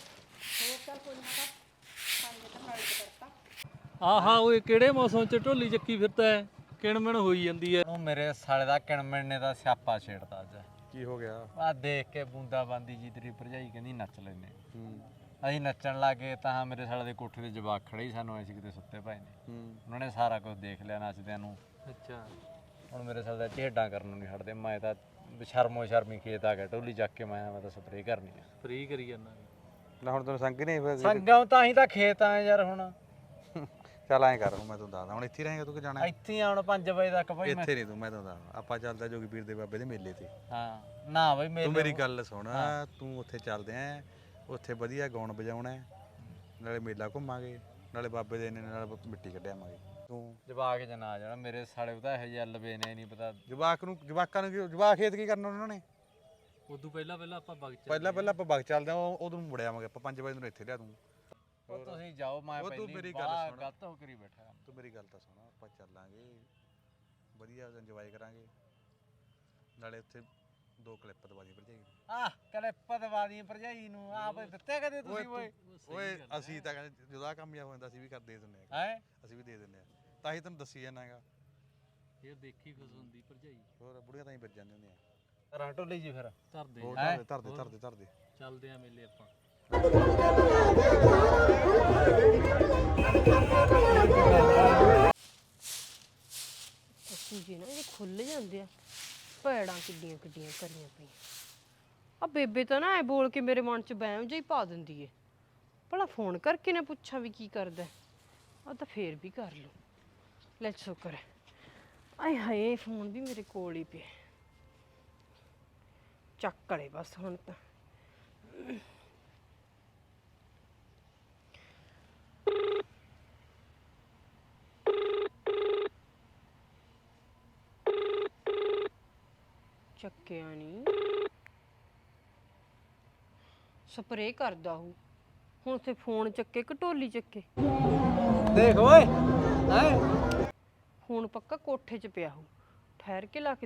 ਆਹਾ ਓਏ ਕਿਹੜੇ ਮੌਸਮ ਚ ਢੋਲੀ ਚੱਕੀ ਫਿਰਦਾ ਹੈ? ਕਿਣਮਣ ਹੋਈ ਜਾਂਦੀ ਹੈ। ਉਹ ਮੇਰੇ ਸਾਲੇ ਦਾ ਕਿਣਮਣ ਨੇ ਦਾ ਸਿਆਪਾ ਛੇੜਦਾ ਅੱਜ। ਕੀ ਹੋ ਗਿਆ? ਆ ਦੇਖ ਕੇ ਬੂੰਦਾ ਬਾਂਦੀ ਜੀ ਤੇਰੀ ਭਰਜਾਈ ਕਹਿੰਦੀ ਨੱਚ ਲੈਨੇ ਅਸੀਂ ਨੱਚਣ ਲੱਗੇ ਤਾਂ ਮੇਰੇ ਸਾਲੇ ਦੇ ਕੋਠੇ ਤੇ ਜਵਾਕ ਖੜੇ ਹੀ ਸਾਨੂੰ ਐਸੀ ਕਿਤੇ ਸੁੱਤੇ ਪਏ ਨੇ। ਉਹਨਾਂ ਨੇ ਸਾਰਾ ਕੁਝ ਦੇਖ ਲਿਆ ਨੱਚਦਿਆਂ ਨੂੰ। ਅੱਛਾ। ਹੁਣ ਮੇਰੇ ਸਾਲੇ ਦਾ ਢੇਡਾਂ ਕਰਨ ਨੂੰ ਨਹੀਂ ਹਟਦੇ ਮੈਂ ਤਾਂ ਸ਼ਰਮੋ ਸ਼ਰਮੀ ਖੇਤ ਆ ਗਿਆ ਢੋਲੀ ਚੱਕ ਕੇ ਮੈਂ ਮੈਂ ਤਾਂ ਸਪਰੇਅ ਕਰਨੀ ਆ। ਫ੍ਰੀ ਕਰੀ ਜਾਂਦਾ। ਨਾ ਹੁਣ ਤੈਨੂੰ ਸੰਗ ਨਹੀਂ ਫਿਰ ਸੰਗਮ ਤਾਂ ਹੀ ਤਾਂ ਖੇਤ ਆ ਯਾਰ ਹੁਣ। ਚੱਲ ਐਂ ਕਰ ਹੁਣ ਮੈਂ ਤੈਨੂੰ ਦੱਸਦਾ ਹੁਣ ਇੱਥੇ ਹੀ ਰਹੇਗਾ ਤੂੰ ਕਿ ਜਾਣਾ ਇੱਥੇ ਹੀ ਆਉਣ 5 ਵਜੇ ਤੱਕ ਬਈ ਮੈਂ। ਇੱਥੇ ਨਹੀਂ ਤੂੰ ਮੈਂ ਤੈਨੂੰ ਦੱਸਦਾ ਆਪਾਂ ਚੱਲਦਾ ਜੋਗੀ ਪੀਰ ਦੇ ਬਾਬੇ ਦੇ ਮੇਲੇ ਤੇ। ਹਾਂ ਨਾ ਬਈ ਤੂੰ ਮੇਰੀ ਗੱਲ ਸੁਣ ਤੂੰ ਉੱਥੇ ਚੱਲਦੇ ਆਂ ਉੱਥੇ ਵਧੀਆ ਗਾਉਣ ਵਜਾਉਣਾ ਹੈ। ਨਾਲੇ ਮੇਲਾ ਘੁੰਮਾਂਗੇ ਨਾਲੇ ਬਾਬੇ ਦੇ ਨੇ ਨਾਲ ਮਿੱਟੀ ਕੱਢਿਆਵਾਂਗੇ ਤੂੰ ਜਵਾਕ ਜਨਾ ਜਾਣਾ ਮੇਰੇ ਸਾਲੇ ਉਹ ਤਾਂ ਇਹੋ ਜਿਹੇ ਲਵੇ ਨੇ ਨਹੀਂ ਪਤਾ। ਜਵਾਕ ਨੂੰ ਜਵਾਕਾਂ ਨੂੰ ਕੀ- ਜਵਾਕ ਖੇਤ ਕੀ ਕਰਨਾ ਉਹਨਾਂ ਨੇ? ਉਦੋਂ ਪਹਿਲਾਂ ਪਹਿਲਾਂ ਆਪਾਂ ਬਗ ਚ ਪਹਿਲਾਂ ਪਹਿਲਾਂ ਆਪਾਂ ਬਾਗ ਚੱਲਦੇ ਆਂ ਉਦੋਂ ਮੁੜ ਆਵਾਂਗੇ ਆਪਾਂ 5 ਵਜੇ ਨੂੰ ਇੱਥੇ ਲਿਆ ਦੂੰ। ਉਹ ਤੁਸੀਂ ਜਾਓ ਮੈਂ ਉਹ ਤੂੰ ਪਹਿਲੀ ਮੇਰੀ ਗੱਲ ਬਾਹਲਾ ਸੁਣ। ਗਲਤ ਹੋ ਕਰੀ ਬੈਠਾ। ਤੂੰ ਮੇਰੀ ਗੱਲ ਤਾਂ ਸੁਣ ਆਪਾਂ ਚੱਲਾਂਗੇ। ਵਧੀਆ ਇੰਜੋਏ ਕਰਾਂਗੇ। ਨਾਲੇ ਉੱਥੇ ਦੋ ਕਲਿੱਪ ਦਵਾ ਦੀ ਭਰਜਾਈ ਆਹ ਕਲਿੱਪ ਦਵਾ ਦੀ ਭਰਜਾਈ ਨੂੰ। ਆਪ ਦਿੱਤੇ ਕਦੇ ਤੁਸੀਂ ਓਏ ਓਏ? ਅਸੀਂ ਤਾਂ ਕਹਿੰਦੇ ਜਦੋਂ ਆ ਕੰਮ ਜਾ ਹੋ ਜਾਂਦਾ ਅਸੀਂ ਵੀ ਕਰ ਦੇ ਦਿੰਦੇ ਆ ਹੈ? ਅਸੀਂ ਵੀ ਦੇ ਦਿੰਦੇ ਆ ਤਾਂ ਹੀ ਤੈਨੂੰ ਦੱਸੀ ਜਾਣਾ ਹੈਗਾ ਇਹ ਦੇਖੀ ਖੁਸ਼ ਹੁੰਦੀ ਭਰਜਾਈ। ਹੋਰ ਬੁੜੀਆਂ ਤਾਂ ਹੀ ਵੱਜ ਜਾਂਦੇ ਹੁੰਦੇ ਆ ਰਾਂ ਢੋਲੀ ਜੀ ਫਿਰ। ਹੋਰ। ਧਰਦੇ ਧਰਦੇ ਧਰਦੇ ਧਰਦੇ ਚੱਲਦੇ ਆ ਮੇਲੇ ਆਪਾਂ। ਜੀ ਨਾ ਇਹ ਖੁੱਲ ਜਾਂਦੇ ਆ, ਭੈੜਾਂ ਕਿੱਡੀਆਂ ਕਿੱਡੀਆਂ ਕਰੀਆਂ ਪਈਆਂ। ਆ ਬੇਬੇ ਤਾਂ ਨਾ ਐ ਬੋਲ ਕੇ ਮੇਰੇ ਮਨ 'ਚ ਬਹਿਮ ਜਿਹਾ ਹੀ ਪਾ ਦਿੰਦੀ ਏ। ਭਲਾ ਫੋਨ ਕਰਕੇ ਨਾ ਪੁੱਛਾਂ ਵੀ ਕੀ ਕਰਦਾ ਹੈ। ਆ ਤਾਂ ਫੇਰ ਵੀ ਕਰ ਲੂ ਲੈ ਸ਼ੁਕਰ ਹੈ। ਆਏ ਹਾਏ ਫੋਨ ਵੀ ਮੇਰੇ ਕੋਲ ਹੀ ਪਿਆ। ਚੱਕ ਕਲੇ ਬਸ ਹੁਣ ਤਾਂ। ਚੱਕਿਆ ਨਹੀਂ ਸਪਰੇਅ ਕਰਦਾ ਹੂੰ। ਹੁਣ ਤੇ ਫੋਨ ਚੱਕੇ ਕਿ ਢੋਲੀ ਚੱਕੇ? ਦੇਖ ਓਏ ਹੈ? ਫੋਨ ਪੱਕਾ ਕੋਠੇ 'ਚ ਪਿਆ ਹੂੰ। ਠਹਿਰ ਕੇ ਲਾ ਕੇ